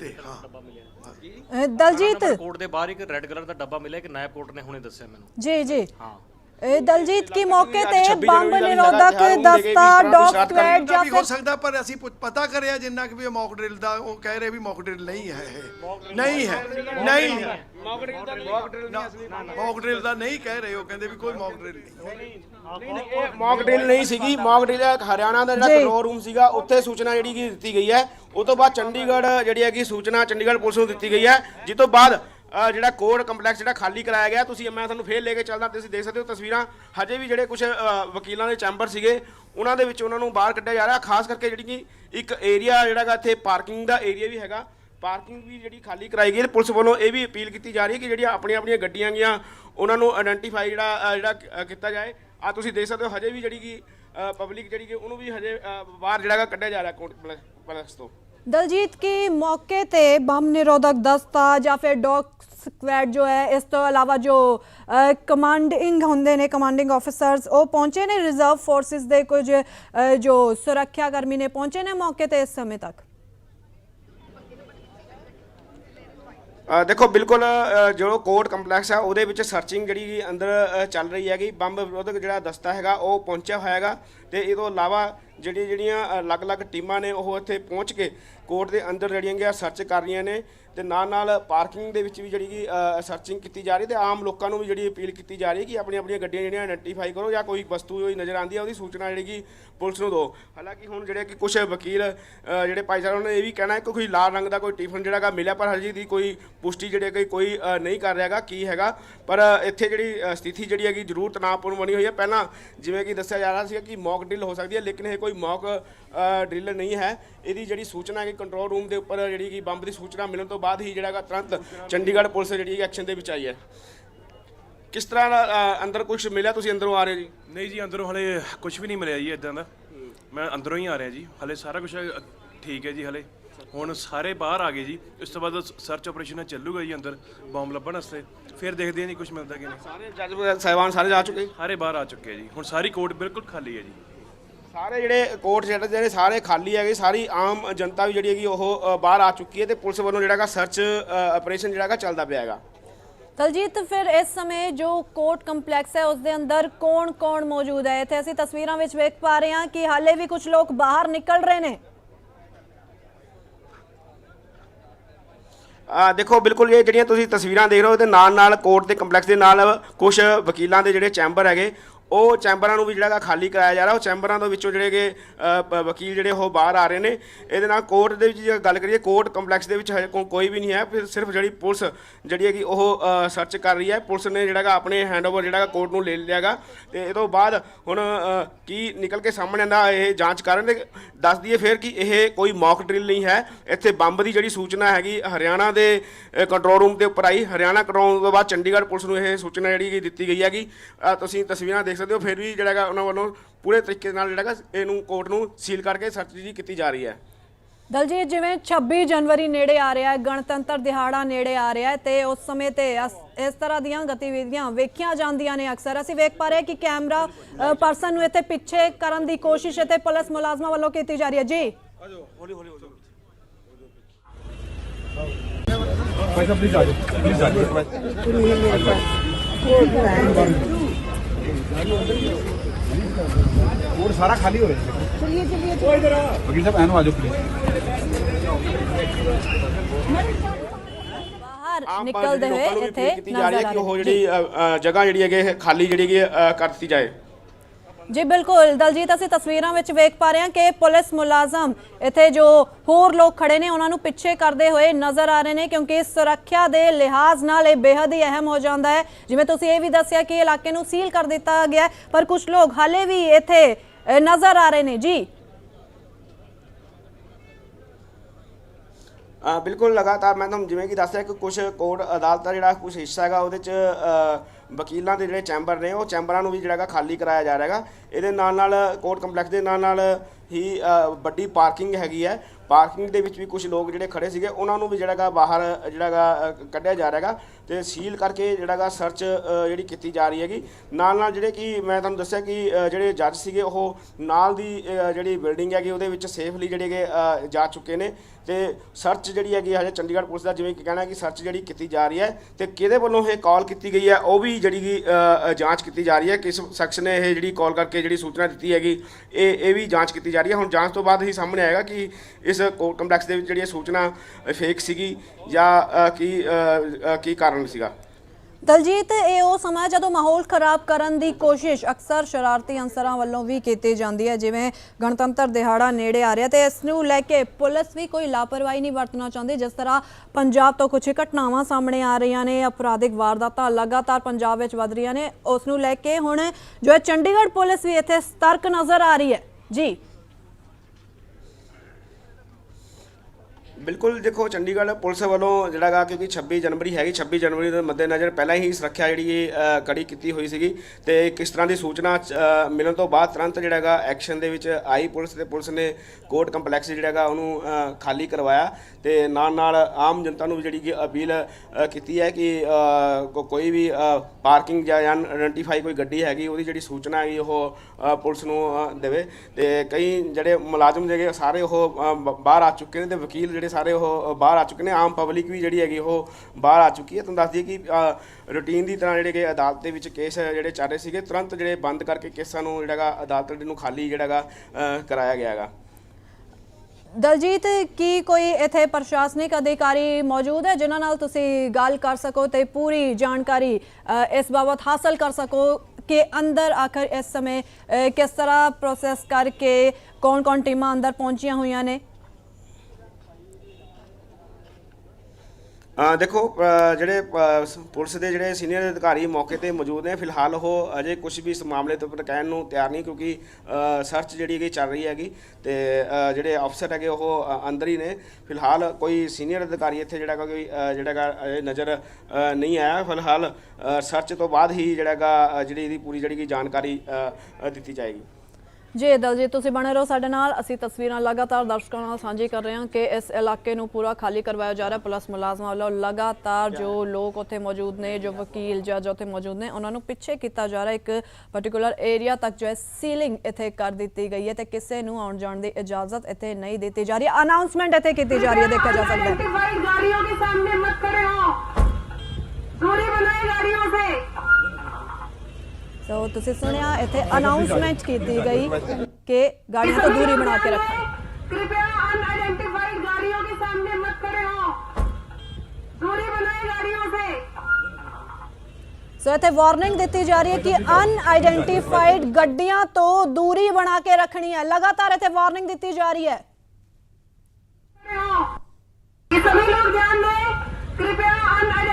ਤੇ ਹਾਂ। ਦਲਜੀਤ? ਕੋਰਟ ਦੇ ਬਾਹਰ ਇੱਕ ਰੈੱਡ ਕਲਰ ਦਾ ਡੱਬਾ ਮਿਲਿਆ ਕਿ ਨਾਇਬ ਕੋਰਟ ਨੇ ਹੁਣੇ ਦੱਸਿਆ ਮੈਨੂੰ। ਜੀ ਜੀ। ਹਾਂ। ਦਲਜੀਤ ਕੀ ਮੌਕੇ ਤੇ 26 ਬੰਬ ਨਿਰੋਧਕ ਦਸਤਾ ਡੌਗ ਸਕੁਐਡ ਜਾਂ। ਹੋ ਸਕਦਾ ਪਰ ਅਸੀਂ ਪਤਾ ਕਰਿਆ ਜਿੰਨਾ ਕਿ ਵੀ ਮੌਕ ਡਰਿਲ ਦਾ ਉਹ ਕਹਿ ਰਹੇ ਵੀ ਮੌਕ ਡਰਿਲ ਨਹੀਂ ਹੈ ਇਹ। ਨਹੀਂ ਹੈ। ਨਹੀਂ ਹੈ। ਮੌਕ ਡਰਿਲ ਦਾ ਨਹੀਂ ਕਹਿ ਰਹੇ ਉਹ ਕਹਿੰਦੇ ਵੀ ਕੋਈ ਮੌਕ ਡਰਿਲ ਨਹੀਂ। ਮੌਕ ਡਰਿਲ ਨਹੀਂ ਸੀਗੀ। ਮੌਕ ਡਰਿਲ ਹਰਿਆਣਾ ਦਾ ਜਿਹੜਾ। ਕੰਟਰੋਲ ਰੂਮ ਸੀਗਾ ਉੱਥੇ ਸੂਚਨਾ ਜਿਹੜੀ ਕਿ ਦਿੱਤੀ ਗਈ ਹੈ। ਉਸ ਤੋਂ ਬਾਅਦ ਚੰਡੀਗੜ੍ਹ ਜਿਹੜੀ ਹੈਗੀ ਸੂਚਨਾ ਚੰਡੀਗੜ੍ਹ ਪੁਲਿਸ ਨੂੰ ਦਿੱਤੀ ਗਈ ਹੈ। ਜਿਸ ਤੋਂ ਬਾਅਦ ਜਿਹੜਾ ਕੋਰਟ ਕੰਪਲੈਕਸ ਜਿਹੜਾ ਖਾਲੀ ਕਰਾਇਆ ਗਿਆ, ਤੁਸੀਂ ਮੈਂ ਤੁਹਾਨੂੰ ਫੇਰ ਲੈ ਕੇ ਚੱਲਦਾ, ਤੁਸੀਂ ਦੇਖ ਸਕਦੇ ਹੋ ਤਸਵੀਰਾਂ। ਹਜੇ ਵੀ ਜਿਹੜੇ ਕੁਝ ਵਕੀਲਾਂ ਦੇ ਚੈਂਬਰ ਸੀਗੇ, ਉਹਨਾਂ ਦੇ ਵਿੱਚ ਉਹਨਾਂ ਨੂੰ ਬਾਹਰ ਕੱਢਿਆ ਜਾ ਰਿਹਾ, ਖਾਸ ਕਰਕੇ ਜਿਹੜੀ ਕਿ ਇੱਕ ਏਰੀਆ ਜਿਹੜਾਗਾ ਇੱਥੇ ਪਾਰਕਿੰਗ ਦਾ ਏਰੀਆ ਵੀ ਹੈਗਾ। ਪਾਰਕਿੰਗ ਵੀ ਜਿਹੜੀ ਖਾਲੀ ਕਰਾਈ ਗਈ ਪੁਲਿਸ ਵੱਲੋਂ ਇਹ ਵੀ ਅਪੀਲ ਕੀਤੀ ਜਾ ਰਹੀ ਹੈ ਕਿ ਜਿਹੜੀਆਂ ਆਪਣੀਆਂ ਆਪਣੀਆਂ ਗੱਡੀਆਂ ਗੀਆਂ ਉਹਨਾਂ ਨੂੰ ਆਇਡੈਂਟੀਫਾਈ ਜਿਹੜਾ ਜਿਹੜਾ ਕੀਤਾ ਜਾਏ। ਆ ਤੁਸੀਂ ਦੇਖ ਸਕਦੇ ਹੋ, ਹਜੇ ਵੀ ਜਿਹੜੀ ਕਿ ਪਬਲਿਕ ਜਿਹੜੀ ਕਿ ਉਹਨੂੰ ਵੀ ਹਜੇ ਬਾਹਰ ਜਿਹੜਾਗਾ ਕੱਢਿਆ ਜਾ ਰਿਹਾ ਕੋਰਟ ਪਲੈਕਸ ਤੋਂ। ਦਲਜੀਤ, ਕੀ ਮੌਕੇ ਤੇ ਬੰਬ ਨਿਰੋਧਕ ਦਸਤਾ ਜਾਂ ਫਿਰ ਡੌਗ ਸਕੁਐਡ ਜੋ ਹੈ, ਇਸ ਤੋਂ ਇਲਾਵਾ ਜੋ ਕਮਾਂਡਿੰਗ ਹੁੰਦੇ ਨੇ, ਕਮਾਂਡਿੰਗ ਆਫੀਸਰਸ, ਉਹ ਪਹੁੰਚੇ ਨੇ ਰਿਜ਼ਰਵ ਫੋਰਸਿਸ ਦੇ ਕੁਝ ਜੋ ਸੁਰੱਖਿਆ ਕਰਮੀ ਨੇ ਪਹੁੰਚੇ ਨੇ ਮੌਕੇ ਤੇ ਇਸ ਸਮੇਂ ਤੱਕ? ਦੇਖੋ, ਬਿਲਕੁਲ ਜੋ ਕੋਰਟ ਕੰਪਲੈਕਸ ਹੈ ਉਹਦੇ ਵਿੱਚ ਸਰਚਿੰਗ ਜਿਹੜੀ ਅੰਦਰ ਚੱਲ ਰਹੀ ਹੈਗੀ। ਬੰਬ ਵਿਰੋਧਕ ਜਿਹੜਾ ਦਸਤਾ ਹੈਗਾ, ਉਹ ਪਹੁੰਚਿਆ ਹੋਇਆ ਹੈਗਾ। ਤੇ ਇਹ ਤੋਂ ਇਲਾਵਾ ਜਿਹੜੀ ਜਿਹੜੀਆਂ ਅਲੱਗ-ਅਲੱਗ ਟੀਮਾਂ ਨੇ, ਉਹ ਇੱਥੇ ਪਹੁੰਚ ਕੇ ਕੋਰਟ ਦੇ ਅੰਦਰ ਜਿਹੜੀਆਂ ਗਿਆ ਸਰਚ ਕਰ ਰਹੀਆਂ ਨੇ। ਤੇ ਨਾਲ ਨਾਲ ਪਾਰਕਿੰਗ ਦੇ ਵਿੱਚ ਵੀ ਜਿਹੜੀ ਕਿ ਸਰਚਿੰਗ ਕੀਤੀ ਜਾ ਰਹੀ ਤੇ ਆਮ ਲੋਕਾਂ ਨੂੰ ਵੀ ਜਿਹੜੀ ਅਪੀਲ ਕੀਤੀ ਜਾ ਰਹੀ ਹੈ ਕਿ ਆਪਣੀਆਂ ਆਪਣੀਆਂ ਗੱਡੀਆਂ ਜਿਹੜੀਆਂ ਆਇਡੈਂਟੀਫਾਈ ਕਰੋ ਜਾਂ ਕੋਈ ਵਸਤੂ ਹੋਈ ਨਜ਼ਰ ਆਉਂਦੀ ਹੈ, ਉਹਦੀ ਸੂਚਨਾ ਜਿਹੜੀ ਕਿ ਪੁਲਿਸ ਨੂੰ ਦਿਓ। ਹਾਲਾਂਕਿ ਹੁਣ ਜਿਹੜੇ ਕਿ ਕੁਝ ਵਕੀਲ ਜਿਹੜੇ ਭਾਈਚਾਰੇ ਉਹਨਾਂ ਨੇ ਇਹ ਵੀ ਕਹਿਣਾ ਹੈ ਕਿ ਕੋਈ ਲਾਲ ਰੰਗ ਦਾ ਕੋਈ ਟਿਫਨ ਜਿਹੜਾ ਹੈਗਾ ਮਿਲਿਆ, ਪਰ ਹਜੇ ਦੀ ਕੋਈ ਪੁਸ਼ਟੀ ਜਿਹੜੀ ਹੈਗੀ ਕੋਈ ਨਹੀਂ ਕਰ ਰਿਹਾਗਾ ਕੀ ਹੈਗਾ। ਪਰ ਇੱਥੇ ਜਿਹੜੀ ਸਥਿਤੀ ਜਿਹੜੀ ਹੈਗੀ ਜ਼ਰੂਰ ਤਣਾਅਪੂਰਨ ਬਣੀ ਹੋਈ ਹੈ। ਪਹਿਲਾਂ ਜਿਵੇਂ ਕਿ ਦੱਸਿਆ ਜਾ ਰਿਹਾ ਸੀ ਕਿ ਮੌਕ ਡਰਿਲ ਹੋ ਸਕਦੀ ਹੈ, ਲੇਕਿਨ ਇਹ ਕੋਈ ਮੌਕ ਡਰਿਲ ਨਹੀਂ ਹੈ। ਇਹਦੀ ਜਿਹੜੀ ਸੂਚਨਾ ਹੈ ਕਿ ਕੰਟਰੋਲ ਰੂਮ ਦੇ ਉੱਪਰ ਜਿਹੜੀ ਕਿ ਬੰਬ ਦੀ ਸੂਚਨਾ ਮਿਲਣ ਤੋਂ ਬਾਅਦ ਹੀ ਜਿਹੜਾ ਹੈਗਾ ਤੁਰੰਤ ਚੰਡੀਗੜ੍ਹ ਪੁਲਿਸ ਜਿਹੜੀ ਐਕਸ਼ਨ ਦੇ ਵਿੱਚ ਆਈ ਹੈ। ਕਿਸ ਤਰ੍ਹਾਂ ਦਾ, ਅ, ਅੰਦਰ ਕੁਝ ਮਿਲਿਆ? ਤੁਸੀਂ ਅੰਦਰੋਂ ਆ ਰਹੇ ਹੋ ਜੀ? ਨਹੀਂ ਜੀ ਅੰਦਰੋਂ ਹਲੇ ਕੁਝ ਵੀ ਨਹੀਂ ਮਿਲਿਆ ਜੀ ਇਦਾਂ ਦਾ। ਮੈਂ ਅੰਦਰੋਂ ਹੀ ਆ ਰਿਹਾ ਜੀ। ਹਲੇ ਸਾਰਾ ਕੁਝ ਠੀਕ ਹੈ ਜੀ ਹਲੇ। ਹੁਣ ਸਾਰੇ ਬਾਹਰ ਆ ਗਏ ਜੀ। ਇਸ ਤੋਂ ਬਾਅਦ ਸਰਚ ਆਪਰੇਸ਼ਨ ਚੱਲੂਗਾ ਜੀ ਅੰਦਰ ਬੰਬ ਲੱਭਣ ਵਾਸਤੇ। ਫਿਰ ਦੇਖਦੇ ਹਾਂ ਜੀ ਕੁਝ ਮਿਲਦਾ ਕਿ ਨਹੀਂ। ਸਾਰੇ ਜੱਜ ਸਾਹਿਬਾਨ ਸਾਰੇ ਜਾ ਚੁੱਕੇ? ਸਾਰੇ ਬਾਹਰ ਆ ਚੁੱਕੇ ਆ ਜੀ। ਹੁਣ ਸਾਰੀ ਕੋਰਟ ਬਿਲਕੁਲ ਖਾਲੀ ਹੈ ਜੀ। ਸਾਰੇ ਜਿਹੜੇ ਕੋਰਟ ਜਿਹੜੇ ਜਿਹੜੇ ਸਾਰੇ ਖਾਲੀ ਹੈਗੇ ਸਾਰੀ ਆਮ ਜਨਤਾ ਵੀ ਜਿਹੜੀ ਹੈਗੀ ਉਹ ਬਾਹਰ ਆ ਚੁੱਕੀ ਹੈ ਤੇ ਪੁਲਿਸ ਵੱਲੋਂ ਜਿਹੜਾਗਾ ਸਰਚ ਆਪਰੇਸ਼ਨ ਜਿਹੜਾਗਾ ਚੱਲਦਾ ਪਿਆ ਹੈਗਾ। ਦਲਜੀਤ ਫਿਰ ਇਸ ਸਮੇਂ ਜੋ ਕੋਰਟ ਕੰਪਲੈਕਸ ਹੈ ਉਸ ਦੇ ਅੰਦਰ ਕੌਣ-ਕੌਣ ਮੌਜੂਦ ਹੈ? ਇੱਥੇ ਅਸੀਂ ਤਸਵੀਰਾਂ ਵਿੱਚ ਵੇਖ ਪਾ ਰਹੇ ਹਾਂ ਕਿ ਹਾਲੇ ਵੀ ਕੁਝ ਲੋਕ ਬਾਹਰ ਨਿਕਲ ਰਹੇ ਨੇ। ਆ ਦੇਖੋ ਬਿਲਕੁਲ ਇਹ ਜਿਹੜੀਆਂ ਤੁਸੀਂ ਤਸਵੀਰਾਂ ਦੇਖ ਰਹੇ ਹੋ ਇਹਦੇ ਨਾਲ ਨਾਲ ਕੋਰਟ ਦੇ ਕੰਪਲੈਕਸ ਦੇ ਨਾਲ ਕੁਝ ਵਕੀਲਾਂ ਦੇ ਜਿਹੜੇ ਚੈਂਬਰ ਹੈਗੇ ਉਹ ਚੈਂਬਰਾਂ ਨੂੰ ਵੀ ਜਿਹੜਾਗਾ ਖਾਲੀ ਕਰਾਇਆ ਜਾ ਰਿਹਾ, ਉਹ ਚੈਂਬਰਾਂ ਦੇ ਵਿੱਚੋਂ ਜਿਹੜੇ ਕਿ ਵਕੀਲ ਜਿਹੜੇ ਉਹ ਬਾਹਰ ਆ ਰਹੇ ਨੇ। ਇਹਦੇ ਨਾਲ ਕੋਰਟ ਦੇ ਵਿੱਚ ਜੇ ਗੱਲ ਕਰੀਏ, ਕੋਰਟ ਕੰਪਲੈਕਸ ਦੇ ਵਿੱਚ ਹਜੇ ਕੋ- ਕੋਈ ਵੀ ਨਹੀਂ ਹੈ। ਫਿਰ ਸਿਰਫ ਜਿਹੜੀ ਪੁਲਿਸ ਜਿਹੜੀ ਹੈਗੀ ਉਹ ਸਰਚ ਕਰ ਰਹੀ ਹੈ। ਪੁਲਿਸ ਨੇ ਜਿਹੜਾਗਾ ਆਪਣੇ ਹੈਂਡਓਵਰ ਜਿਹੜਾਗਾ ਕੋਰਟ ਨੂੰ ਲੈ ਲਿਆਗਾ ਤੇ ਇਹ ਤੋਂ ਬਾਅਦ ਹੁਣ ਕੀ ਨਿਕਲ ਕੇ ਸਾਹਮਣੇ ਆਂਦਾ ਇਹ ਜਾਂਚ ਕਰਨ ਦੇ ਦੱਸ ਦਈਏ ਫਿਰ ਕਿ ਇਹ ਕੋਈ ਮੌਕ ਡਰਿਲ ਨਹੀਂ ਹੈ। ਇੱਥੇ ਬੰਬ ਦੀ ਜਿਹੜੀ ਸੂਚਨਾ ਹੈਗੀ, ਹਰਿਆਣਾ ਦੇ ਕੰਟਰੋਲ ਰੂਮ ਦੇ ਉੱਪਰ ਆਈ। ਹਰਿਆਣਾ ਕੰਟਰੋਲ ਰੂਮ ਤੋਂ ਬਾਅਦ ਚੰਡੀਗੜ੍ਹ ਪੁਲਿਸ ਨੂੰ ਇਹ ਸੂਚਨਾ ਜਿਹੜੀ ਦਿੱਤੀ ਗਈ ਹੈਗੀ। ਤੁਸੀਂ ਤਸਵੀਰਾਂ ਦੇਖ ਸਕਦੇ ਹੋ ਫਿਰ ਵੀ ਜਿਹੜਾ ਹੈਗਾ ਉਹਨਾਂ ਵੱਲੋਂ ਪੂਰੇ ਤਰੀਕੇ ਨਾਲ ਜਿਹੜਾ ਹੈਗਾ ਇਹਨੂੰ ਕੋਰਟ ਨੂੰ ਸੀਲ ਕਰਕੇ ਸਰਚ ਜੀ ਕੀਤੀ ਜਾ ਰਹੀ ਹੈ। ਦਲਜੀਤ ਜਿਵੇਂ 26 ਜਨਵਰੀ ਨੇੜੇ ਆ ਰਿਹਾ ਹੈ ਗਣਤੰਤਰ ਦਿਹਾੜਾ ਨੇੜੇ ਆ ਰਿਹਾ ਹੈ ਤੇ ਉਸ ਸਮੇਂ ਤੇ ਇਸ ਤਰ੍ਹਾਂ ਦੀਆਂ ਗਤੀਵਿਧੀਆਂ ਵੇਖੀਆਂ ਜਾਂਦੀਆਂ ਨੇ ਅਕਸਰ। ਅਸੀਂ ਵੇਖ ਪਾ ਰਹੇ ਹਾਂ ਕਿ ਕੈਮਰਾ ਪਰਸਨ ਨੂੰ ਇੱਥੇ ਪਿੱਛੇ ਕਰਨ ਦੀ ਕੋਸ਼ਿਸ਼ ਇੱਥੇ ਪੁਲਿਸ ਮੁਲਾਜ਼ਮਾਂ ਵੱਲੋਂ ਕੀਤੀ ਜਾ ਰਹੀ ਹੈ। ਜੀ। ਕੋਡ ਸਾਰਾ ਖਾਲੀ ਹੋ ਰਿਹਾ ਹੈ। ਚਲਿਏ ਚਲਿਏ ਵਕੀਲ ਸਾਹਿਬ ਐਨੂੰ ਆਜੋ ਪਲੀਜ਼ ਬਾਹਰ ਨਿਕਲਦੇ ਹੋਏ ਇੱਥੇ ਰਹੀ ਨਜ਼ਰ ਹੈ ਆ ਕਿ ਉਹ ਰਹੇ ਜਿਹੜੀ ਜਗ੍ਹਾ ਜਿਹੜੀ ਹੈਗੀ ਖਾਲੀ ਜਿਹੜੀ ਹੈਗੀ ਅ, ਕਰ ਦਿੱਤੀ ਜਾਏ। ਜੀ ਬਿਲਕੁਲ। ਦਲਜੀਤ ਅਸੀਂ ਤਸਵੀਰਾਂ ਵਿੱਚ ਵੇਖ ਪਾ ਰਹੇ ਹਾਂ ਕਿ ਪੁਲਿਸ ਮੁਲਾਜ਼ਮ ਇੱਥੇ ਜੋ ਹੋਰ ਲੋਕ ਖੜੇ ਨੇ ਉਹਨਾਂ ਨੂੰ ਪਿੱਛੇ ਕਰਦੇ ਹੋਏ ਨਜ਼ਰ ਆ ਰਹੇ ਨੇ ਕਿਉਂਕਿ ਸੁਰੱਖਿਆ ਦੇ ਲਿਹਾਜ਼ ਨਾਲ ਇਹ ਬੇहद ਹੀ ਅਹਿਮ ਹੋ ਜਾਂਦਾ ਹੈ। ਜਿਵੇਂ ਤੁਸੀਂ ਇਹ ਵੀ ਦੱਸਿਆ ਕਿ ਇਲਾਕੇ ਨੂੰ ਸੀਲ ਕਰ ਦਿੱਤਾ ਗਿਆ ਪਰ ਕੁਝ ਲੋਕ ਹਾਲੇ ਵੀ ਇੱਥੇ ਅ, ਨਜ਼ਰ ਆ ਰਹੇ ਨੇ। ਜੀ। ਅ, ਬਿਲਕੁਲ ਲਗਾਤਾਰ ਮੈਂ ਤੁਹਾਨੂੰ ਜਿਵੇਂ ਕਿ ਦੱਸਿਆ ਕਿ ਕੁਝ ਕੋਰਟ ਅਦਾਲਤ ਦਾ ਜਿਹੜਾ ਕੁਝ ਹਿੱਸਾ ਹੈਗਾ ਉਹਦੇ ਚ ਅ, ਵਕੀਲਾਂ ਦੇ ਜਿਹੜੇ ਚੈਂਬਰ ਨੇ, ਉਹ ਚੈਂਬਰਾਂ ਨੂੰ ਵੀ ਜਿਹੜਾ ਹੈਗਾ ਖਾਲੀ ਕਰਾਇਆ ਜਾ ਰਿਹਾ ਹੈਗਾ। ਇਹਦੇ ਨਾਲ ਨਾਲ ਕੋਰਟ ਕੰਪਲੈਕਸ ਦੇ ਨਾਲ ਨਾਲ ਹੀ ਵੱਡੀ ਪਾਰਕਿੰਗ ਹੈਗੀ ਹੈ। ਪਾਰਕਿੰਗ ਦੇ ਵਿੱਚ ਵੀ ਕੁਝ ਲੋਕ ਜਿਹੜੇ ਖੜੇ ਸੀਗੇ ਉਹਨਾਂ ਨੂੰ ਵੀ ਜਿਹੜਾ ਹੈਗਾ ਬਾਹਰ ਜਿਹੜਾ ਹੈਗਾ ਕੱਢਿਆ ਜਾ ਰਿਹਾ ਹੈਗਾ ਤੇ ਸੀਲ ਕਰਕੇ ਜਿਹੜਾ ਹੈਗਾ ਸਰਚ ਜਿਹੜੀ ਕੀਤੀ ਜਾ ਰਹੀ ਹੈਗੀ। ਨਾਲ ਨਾਲ ਜਿਹੜੇ ਕਿ ਮੈਂ ਤੁਹਾਨੂੰ ਦੱਸਿਆ ਕਿ ਜਿਹੜੇ ਜੱਜ ਸੀਗੇ ਉਹ ਨਾਲ ਦੀ ਜਿਹੜੀ ਬਿਲਡਿੰਗ ਹੈਗੀ ਉਹਦੇ ਵਿੱਚ ਸੇਫਲੀ ਜਿਹੜੇ ਜਾ ਚੁੱਕੇ ਨੇ ਤੇ ਸਰਚ ਜਿਹੜੀ ਹੈਗੀ ਹਜੇ ਚੰਡੀਗੜ੍ਹ ਪੁਲਿਸ ਦਾ ਜਿਵੇਂ ਕਿ ਕਹਿਣਾ ਕਿ ਸਰਚ ਜਿਹੜੀ ਕੀਤੀ ਜਾ ਰਹੀ ਹੈ ਤੇ ਕਿਹਦੇ ਵੱਲੋਂ ਇਹ ਕਾਲ ਕੀਤੀ ਗਈ ਹੈ ਉਹ ਵੀ ਜਿਹੜੀ ਕਿ, ਜਾਂਚ ਕੀਤੀ ਜਾ ਰਹੀ ਹੈ ਕਿਸ ਸ਼ਖਸ ਨੇ ਇਹ ਜਿਹੜੀ ਕਾਲ ਕਰਕੇ ਜਿਹੜੀ ਸੂਚਨਾ ਦਿੱਤੀ ਹੈਗੀ ਇਹ ਇਹ ਵੀ ਜਾਂਚ ਕੀਤੀ ਜਾ ਰਹੀ ਹੈ। ਹੁਣ ਜਾਂਚ ਤੋਂ ਬਾਅਦ ਹੀ ਸਾਹਮਣੇ ਆਏਗਾ ਕਿ ਇਸ ਕੋਰਟ ਕੰਪਲੈਕਸ ਦੇ ਵਿੱਚ ਜਿਹੜੀ ਇਹ ਸੂਚਨਾ ਫੇਕ ਸੀਗੀ ਜਾਂ ਕੀ ਕੀ ਕਾਰਨ ਸੀਗਾ? ਦਲਜੀਤ, ਇਹ ਉਹ ਸਮਾਂ ਜਦੋਂ ਮਾਹੌਲ ਖਰਾਬ ਕਰਨ ਦੀ ਕੋਸ਼ਿਸ਼ ਅਕਸਰ ਸ਼ਰਾਰਤੀ ਅੰਸਰਾਂ ਵੱਲੋਂ ਵੀ ਕੀਤੀ ਜਾਂਦੀ ਹੈ, ਜਿਵੇਂ ਗਣਤੰਤਰ ਦਿਹਾੜਾ ਨੇੜੇ ਆ ਰਿਹਾ ਤੇ ਇਸ ਨੂੰ ਲੈ ਕੇ ਪੁਲਿਸ ਵੀ ਕੋਈ ਲਾਪਰਵਾਹੀ ਨਹੀਂ ਵਰਤਣਾ ਚਾਹੁੰਦੀ, ਜਿਸ ਤਰ੍ਹਾਂ ਪੰਜਾਬ ਤੋਂ ਕੁਝ ਘਟਨਾਵਾਂ ਸਾਹਮਣੇ ਆ ਰਹੀਆਂ ਨੇ, ਅਪਰਾਧਿਕ ਵਾਰਦਾਤਾਂ ਲਗਾਤਾਰ ਪੰਜਾਬ ਵਿੱਚ ਵਧ ਰਹੀਆਂ ਨੇ, ਉਸ ਨੂੰ ਲੈ ਕੇ ਹੁਣ ਜੋ ਚੰਡੀਗੜ੍ਹ ਪੁਲਿਸ ਵੀ ਇੱਥੇ ਸਤਰਕ ਨਜ਼ਰ ਆ ਰਹੀ ਹੈ। ਜੀ। ਬਿਲਕੁਲ ਦੇਖੋ, ਚੰਡੀਗੜ੍ਹ ਪੁਲਿਸ ਵੱਲੋਂ ਜਿਹੜਾ ਗਾ ਕਿਉਂਕਿ 26 ਜਨਵਰੀ ਹੈਗੀ 26 ਜਨਵਰੀ ਦੇ ਮੱਦੇਨਜ਼ਰ ਪਹਿਲਾਂ ਹੀ ਸੁਰੱਖਿਆ ਜਿਹੜੀ ਕੜੀ ਕੀਤੀ ਹੋਈ ਸੀਗੀ ਤੇ ਕਿਸ ਤਰ੍ਹਾਂ ਦੀ ਸੂਚਨਾ ਮਿਲਣ ਤੋਂ ਬਾਅਦ ਤੁਰੰਤ ਜਿਹੜਾ ਗਾ ਐਕਸ਼ਨ ਦੇ ਵਿੱਚ ਆਈ ਪੁਲਿਸ ਤੇ ਪੁਲਿਸ ਨੇ ਕੋਰਟ ਕੰਪਲੈਕਸ ਜਿਹੜਾ ਗਾ ਉਹਨੂੰ ਖਾਲੀ ਕਰਵਾਇਆ ਤੇ ਨਾਲ ਨਾਲ ਆਮ ਜਨਤਾ ਨੂੰ ਵੀ ਜਿਹੜੀ ਕਿ ਅਪੀਲ ਕੀਤੀ ਹੈ ਕਿ ਕੋਈ ਵੀ ਪਾਰਕਿੰਗ ਜਾਂ ਆਇਡੈਂਟੀਫਾਈ ਕੋਈ ਗੱਡੀ ਹੈਗੀ, ਉਹਦੀ ਜਿਹੜੀ ਸੂਚਨਾ ਹੈਗੀ ਉਹ ਪੁਲਿਸ ਨੂੰ ਦੇਵੇ ਤੇ ਕਈ ਜਿਹੜੇ ਮੁਲਾਜ਼ਮ ਜਿਹੜੇ ਸਾਰੇ ਉਹ ਬਾਹਰ ਆ ਚੁੱਕੇ ਨੇ ਤੇ ਵਕੀਲ ਜਿਹੜੇ ਸਾਰੇ ਉਹ ਬਾਹਰ ਆ ਚੁੱਕੇ ਨੇ। ਆਮ ਪਬਲਿਕ ਵੀ ਜਿਹੜੀ ਹੈਗੀ, ਉਹ ਬਾਹਰ ਆ ਚੁੱਕੀ ਹੈ। ਤੁਹਾਨੂੰ ਦੱਸ ਦਈਏ ਕਿ ਰੂਟੀਨ ਦੀ ਤਰ੍ਹਾਂ ਜਿਹੜੇ ਕਿ ਅਦਾਲਤ ਦੇ ਵਿੱਚ ਕੇਸ ਜਿਹੜੇ ਚੱਲ ਰਹੇ ਸੀਗੇ, ਤੁਰੰਤ ਜਿਹੜੇ ਬੰਦ ਕਰਕੇ ਕੇਸਾਂ ਨੂੰ ਜਿਹੜਾਗਾ ਅਦਾਲਤ ਨੂੰ ਖਾਲੀ ਜਿਹੜਾਗਾ ਕਰਾਇਆ ਗਿਆ ਦਲਜੀਤ, ਕੀ ਕੋਈ ਇੱਥੇ ਪ੍ਰਸ਼ਾਸਨਿਕ ਅਧਿਕਾਰੀ ਮੌਜੂਦ ਹੈ, ਜਿਨ੍ਹਾਂ ਨਾਲ ਤੁਸੀਂ ਗੱਲ ਕਰ ਸਕੋ ਤੇ ਪੂਰੀ ਜਾਣਕਾਰੀ ਇਸ ਬਾਬਤ ਹਾਸਲ ਕਰ ਸਕੋ ਕਿ ਅੰਦਰ ਆਖਰ ਇਸ ਸਮੇਂ ਕਿਸ ਤਰ੍ਹਾਂ ਪ੍ਰੋਸੈਸ ਕਰਕੇ ਕੌਣ-ਕੌਣ ਟੀਮਾਂ ਅੰਦਰ ਪਹੁੰਚੀਆਂ ਹੋਈਆਂ ਨੇ? ਅ, ਦੇਖੋ ਅ, ਜਿਹੜੇ ਅ, ਸ- ਪੁਲਿਸ ਦੇ ਜਿਹੜੇ ਸੀਨੀਅਰ ਅਧਿਕਾਰੀ ਮੌਕੇ ਤੇ ਮੌਜੂਦ ਨੇ ਫਿਲਹਾਲ ਉਹ ਅਜੇ ਕੁਝ ਵੀ ਇਸ ਮਾਮਲੇ ਤੋਂ ਉੱਪਰ ਕਹਿਣ ਨੂੰ ਤਿਆਰ ਨਹੀਂ ਕਿਉਂਕਿ ਸਰਚ ਜਿਹੜੀ ਹੈਗੀ ਚੱਲ ਰਹੀ ਹੈਗੀ ਤੇ ਅ, ਜਿਹੜੇ ਅਫਸਰ ਹੈਗੇ ਉਹ ਅ, ਅੰਦਰ ਹੀ ਨੇ। ਫਿਲਹਾਲ ਕੋਈ ਸੀਨੀਅਰ ਅਧਿਕਾਰੀ ਇੱਥੇ ਜਿਹੜਾ ਗਾ ਕੋਈ ਅ, ਜਿਹੜਾ ਗਾ ਅਜੇ ਨਜ਼ਰ ਅ, ਨਹੀਂ ਆਇਆ। ਫਿਲਹਾਲ ਸਰਚ ਤੋਂ ਬਾਅਦ ਹੀ ਜਿਹੜਾ ਗਾ ਅ, ਜਿਹੜੀ ਇਹਦੀ ਪੂਰੀ ਜਿਹੜੀ ਗੀ ਜਾਣਕਾਰੀ ਅ, ਅ, ਦਿੱਤੀ ਜਾਏਗੀ। ਜੀ ਦਲਜੀਤ ਤੁਸੀਂ ਬਣੇ ਰਹੋ ਸਾਡੇ ਨਾਲ ਅਸੀਂ ਤਸਵੀਰਾਂ ਲਗਾਤਾਰ ਦਰਸ਼ਕਾਂ ਨਾਲ ਸਾਂਝੀ ਕਰ ਰਹੇ ਹਾਂ ਕਿ ਇਸ ਇਲਾਕੇ ਨੂੰ ਪੂਰਾ ਖਾਲੀ ਕਰਵਾਇਆ ਜਾ ਰਿਹਾ ਪੁਲਿਸ ਮੁਲਾਜ਼ਮਾਂ ਵੱਲੋਂ ਲਗਾਤਾਰ ਜੋ ਲੋਕ ਉੱਥੇ ਮੌਜੂਦ ਨੇ ਜੋ ਵਕੀਲ ਜੱਜ ਉੱਥੇ ਮੌਜੂਦ ਨੇ ਉਹਨਾਂ ਨੂੰ ਪਿੱਛੇ ਕੀਤਾ ਜਾ ਰਿਹਾ ਇੱਕ ਪਾਰਟਿਕੂਲਰ ਏਰੀਆ ਤੱਕ ਜੋ ਹੈ ਸੀਲਿੰਗ ਇੱਥੇ ਕਰ ਦਿੱਤੀ ਗਈ ਹੈ ਤੇ ਕਿਸੇ ਨੂੰ ਆਉਣ ਜਾਣ ਦੀ ਇਜਾਜ਼ਤ ਇੱਥੇ ਨਹੀਂ ਦਿੱਤੀ ਜਾ ਰਹੀ ਅਨਾਉਂਸਮੈਂਟ ਇੱਥੇ ਕੀਤੀ ਜਾ ਰਹੀ ਹੈ ਦੇਖਿਆ ਜਾ ਸਕਦਾ ਹੈ आइडेंटिफाइड गाड़ियों के सामने मत खड़े हो दूरी बनाए गाड़ियों से ਸੋ ਤੁਸੀਂ ਸੁਣਿਆ ਇੱਥੇ ਅਨਾਉਂਸਮੈਂਟ ਕੀਤੀ ਗਈ ਕਿ ਗਾੜੀਆਂ ਤੋਂ ਦੂਰੀ ਬਣਾ ਕੇ ਰੱਖਣ कृपया अनआइडेंटिफाइड गाड़ियों के सामने मत खड़े हो दूरी बनाए गाड़ियों से ਸੋ ਇੱਥੇ ਵਾਰਨਿੰਗ ਦਿੱਤੀ ਜਾ ਰਹੀ ਹੈ ਕਿ ਅਨਆਇਡੈਂਟੀਫਾਈਡ ਗੱਡੀਆਂ ਤੋਂ ਦੂਰੀ ਬਣਾ ਕੇ ਰੱਖਣੀ ਹੈ ਲਗਾਤਾਰ ਇੱਥੇ ਵਾਰਨਿੰਗ ਦਿੱਤੀ ਜਾ ਰਹੀ ਹੈ खड़े हो ये सभी लोग ध्यान दें कृपया अनआइडेंटिफाइड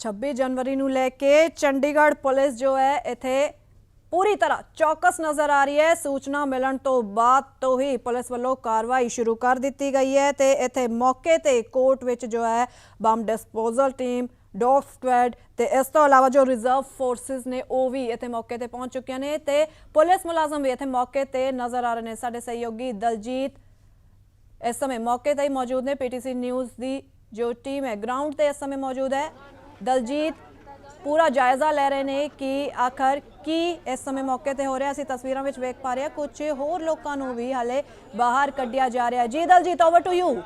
26 ਜਨਵਰੀ ਨੂੰ ਲੈ ਕੇ ਚੰਡੀਗੜ੍ਹ ਪੁਲਿਸ ਜੋ ਹੈ, ਇੱਥੇ ਪੂਰੀ ਤਰ੍ਹਾਂ ਚੌਕਸ ਨਜ਼ਰ ਆ ਰਹੀ ਹੈ। ਸੂਚਨਾ ਮਿਲਣ ਤੋਂ ਬਾਅਦ ਤੋਂ ਹੀ ਪੁਲਿਸ ਵੱਲੋਂ ਕਾਰਵਾਈ ਸ਼ੁਰੂ ਕਰ ਦਿੱਤੀ ਗਈ ਹੈ ਤੇ ਇੱਥੇ ਮੌਕੇ ਤੇ ਕੋਰਟ ਵਿੱਚ ਜੋ ਹੈ, bomb disposal team, dog squad ਤੇ ਇਸ ਤੋਂ ਇਲਾਵਾ ਜੋ ਰਿਜ਼ਰਵ ਫੋਰਸਿਸ ਨੇ, ਉਹ ਵੀ ਇੱਥੇ ਮੌਕੇ ਤੇ ਪਹੁੰਚ ਚੁੱਕੀਆਂ ਨੇ ਤੇ ਪੁਲਿਸ ਮੁਲਾਜ਼ਮ ਵੀ ਇੱਥੇ ਮੌਕੇ ਤੇ ਨਜ਼ਰ ਆ ਰਹੇ ਨੇ। ਸਾਡੇ ਸਹਿਯੋਗੀ ਦਲਜੀਤ ਇਸ ਸਮੇਂ ਮੌਕੇ ਤੇ ਹੀ ਮੌਜੂਦ ਨੇ। ਪੀਟੀਸੀ ਨਿਊਜ਼ ਦੀ ਜੋ ਟੀਮ ਹੈ, ਗਰਾਊਂਡ ਤੇ ਇਸ ਸਮੇਂ ਮੌਜੂਦ ਹੈ। ਦਲਜੀਤ ਪੂਰਾ ਜਾਇਜ਼ਾ ਲੈ ਰਹੇ ਨੇ ਕਿ ਆਖਰ ਕੀ ਇਸ ਸਮੇਂ ਮੌਕੇ ਤੇ ਹੋ ਰਿਹਾ ਅਸੀਂ ਤਸਵੀਰਾਂ ਵਿੱਚ ਵੇਖ ਪਾ ਰਹੇ ਹਾਂ। ਕੁਝ ਹੋਰ ਲੋਕਾਂ ਨੂੰ ਵੀ ਹਲੇ ਬਾਹਰ ਕੱਢਿਆ ਜਾ ਰਿਹਾ। ਜੀ ਦਲਜੀਤ ਓਵਰ ਟੂ ਯੂ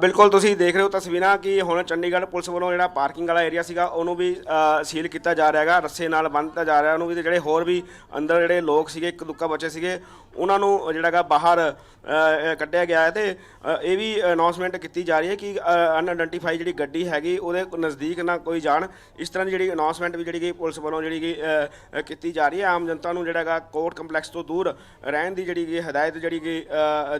ਬਿਲਕੁਲ ਤੁਸੀਂ ਦੇਖ ਰਹੇ ਹੋ ਤਸਵੀਰਾਂ ਕਿ ਹੁਣ ਚੰਡੀਗੜ੍ਹ ਪੁਲਿਸ ਵੱਲੋਂ ਜਿਹੜਾ ਪਾਰਕਿੰਗ ਵਾਲਾ ਏਰੀਆ ਸੀਗਾ ਉਹਨੂੰ ਵੀ ਅ, ਸੀਲ ਕੀਤਾ ਜਾ ਰਿਹਾ ਹੈਗਾ ਰੱਸੇ ਨਾਲ ਬੰਨ੍ਹਤਾ ਜਾ ਰਿਹਾ। ਉਹਨੂੰ ਵੀ ਤੇ ਜਿਹੜੇ ਹੋਰ ਵੀ ਅੰਦਰ ਜਿਹੜੇ ਲੋਕ ਸੀਗੇ ਇੱਕ ਦੁੱਕਾ ਬੱਚੇ ਸੀਗੇ ਉਹਨਾਂ ਨੂੰ ਜਿਹੜਾ ਹੈਗਾ ਬਾਹਰ ਕੱਢਿਆ ਗਿਆ ਹੈ ਤੇ ਇਹ ਵੀ ਅਨਾਉਂਸਮੈਂਟ ਕੀਤੀ ਜਾ ਰਹੀ ਹੈ ਕਿ ਅਨਆਇਡੈਂਟੀਫਾਈ ਜਿਹੜੀ ਗੱਡੀ ਹੈਗੀ ਉਹਦੇ ਨਜ਼ਦੀਕ ਨਾ ਕੋਈ ਜਾਣ। ਇਸ ਤਰ੍ਹਾਂ ਦੀ ਜਿਹੜੀ ਅਨਾਉਂਸਮੈਂਟ ਵੀ ਜਿਹੜੀ ਕਿ ਪੁਲਿਸ ਵੱਲੋਂ ਜਿਹੜੀ ਕਿ ਕੀਤੀ ਜਾ ਰਹੀ ਹੈ ਆਮ ਜਨਤਾ ਨੂੰ ਜਿਹੜਾ ਹੈਗਾ ਕੋਰਟ ਕੰਪਲੈਕਸ ਤੋਂ ਦੂਰ ਰਹਿਣ ਦੀ ਜਿਹੜੀ ਗਈ ਹਦਾਇਤ ਜਿਹੜੀ ਕਿ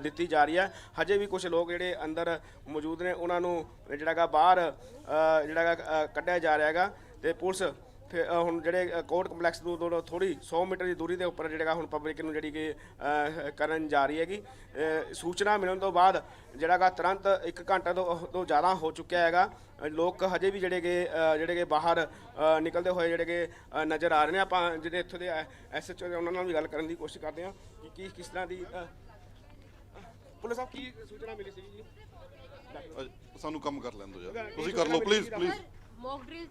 ਦਿੱਤੀ ਜਾ ਰਹੀ ਹੈ। ਹਜੇ ਵੀ ਕੁਝ ਲੋਕ ਜਿਹੜੇ ਅੰਦਰ ਮੌਜੂਦ ਨੇ ਉਹਨਾਂ ਨੂੰ ਜਿਹੜਾ ਹੈਗਾ ਬਾਹਰ ਅ, ਜਿਹੜਾ ਹੈਗਾ ਕੱਢਿਆ ਜਾ ਰਿਹਾ ਹੈਗਾ ਤੇ ਪੁਲਿਸ ਫਿਰ ਅ, ਹੁਣ ਜਿਹੜੇ ਕੋਰਟ ਕੰਪਲੈਕਸ ਤੋਂ ਦੂਰ ਥੋੜੀ 100 ਮੀਟਰ ਦੀ ਦੂਰੀ ਦੇ ਉੱਪਰ ਜਿਹੜਾ ਹੈਗਾ ਹੁਣ ਪਬਲਿਕ ਨੂੰ ਜਿਹੜੀ ਕਿ ਅ, ਕਰਨ ਜਾ ਰਹੀ ਹੈਗੀ। ਅ, ਸੂਚਨਾ ਮਿਲਣ ਤੋਂ ਬਾਅਦ ਜਿਹੜਾ ਹੈਗਾ ਤੁਰੰਤ 1 ਘੰਟਾ ਤੋਂ ਤੋਂ ਜ਼ਿਆਦਾ ਹੋ ਚੁੱਕਿਆ ਹੈਗਾ। ਅ, ਲੋਕ ਹਜੇ ਵੀ ਜਿਹੜੇ ਕਿ ਅ, ਜਿਹੜੇ ਕਿ ਬਾਹਰ ਅ, ਨਿਕਲਦੇ ਹੋਏ ਜਿਹੜੇ ਕਿ ਅ, ਨਜ਼ਰ ਆ ਰਹੇ ਨੇ। ਆਪਾਂ ਜਿਹੜੇ ਇੱਥੋਂ ਦੇ ਐਸਐਚਓ ਦੇ ਉਹਨਾਂ ਨਾਲ ਵੀ ਗੱਲ ਕਰਨ ਦੀ ਕੋਸ਼ਿਸ਼ ਕਰਦੇ ਹਾਂ ਕਿ ਕੀ ਕਿਸ ਤਰ੍ਹਾਂ ਦੀ ਅ, ਪੁਲਿਸ ਸਾਹਿਬ ਕੀ ਸੂਚਨਾ ਮਿਲੀ ਸੀ ਜੀ? ਸਾਨੂੰ ਕੰਮ ਕਰ ਲੈਣ ਦਿਓ ਯਾਰ। ਤੁਸੀਂ ਕਰ ਲਓ ਪਲੀਜ਼ ਪਲੀਜ਼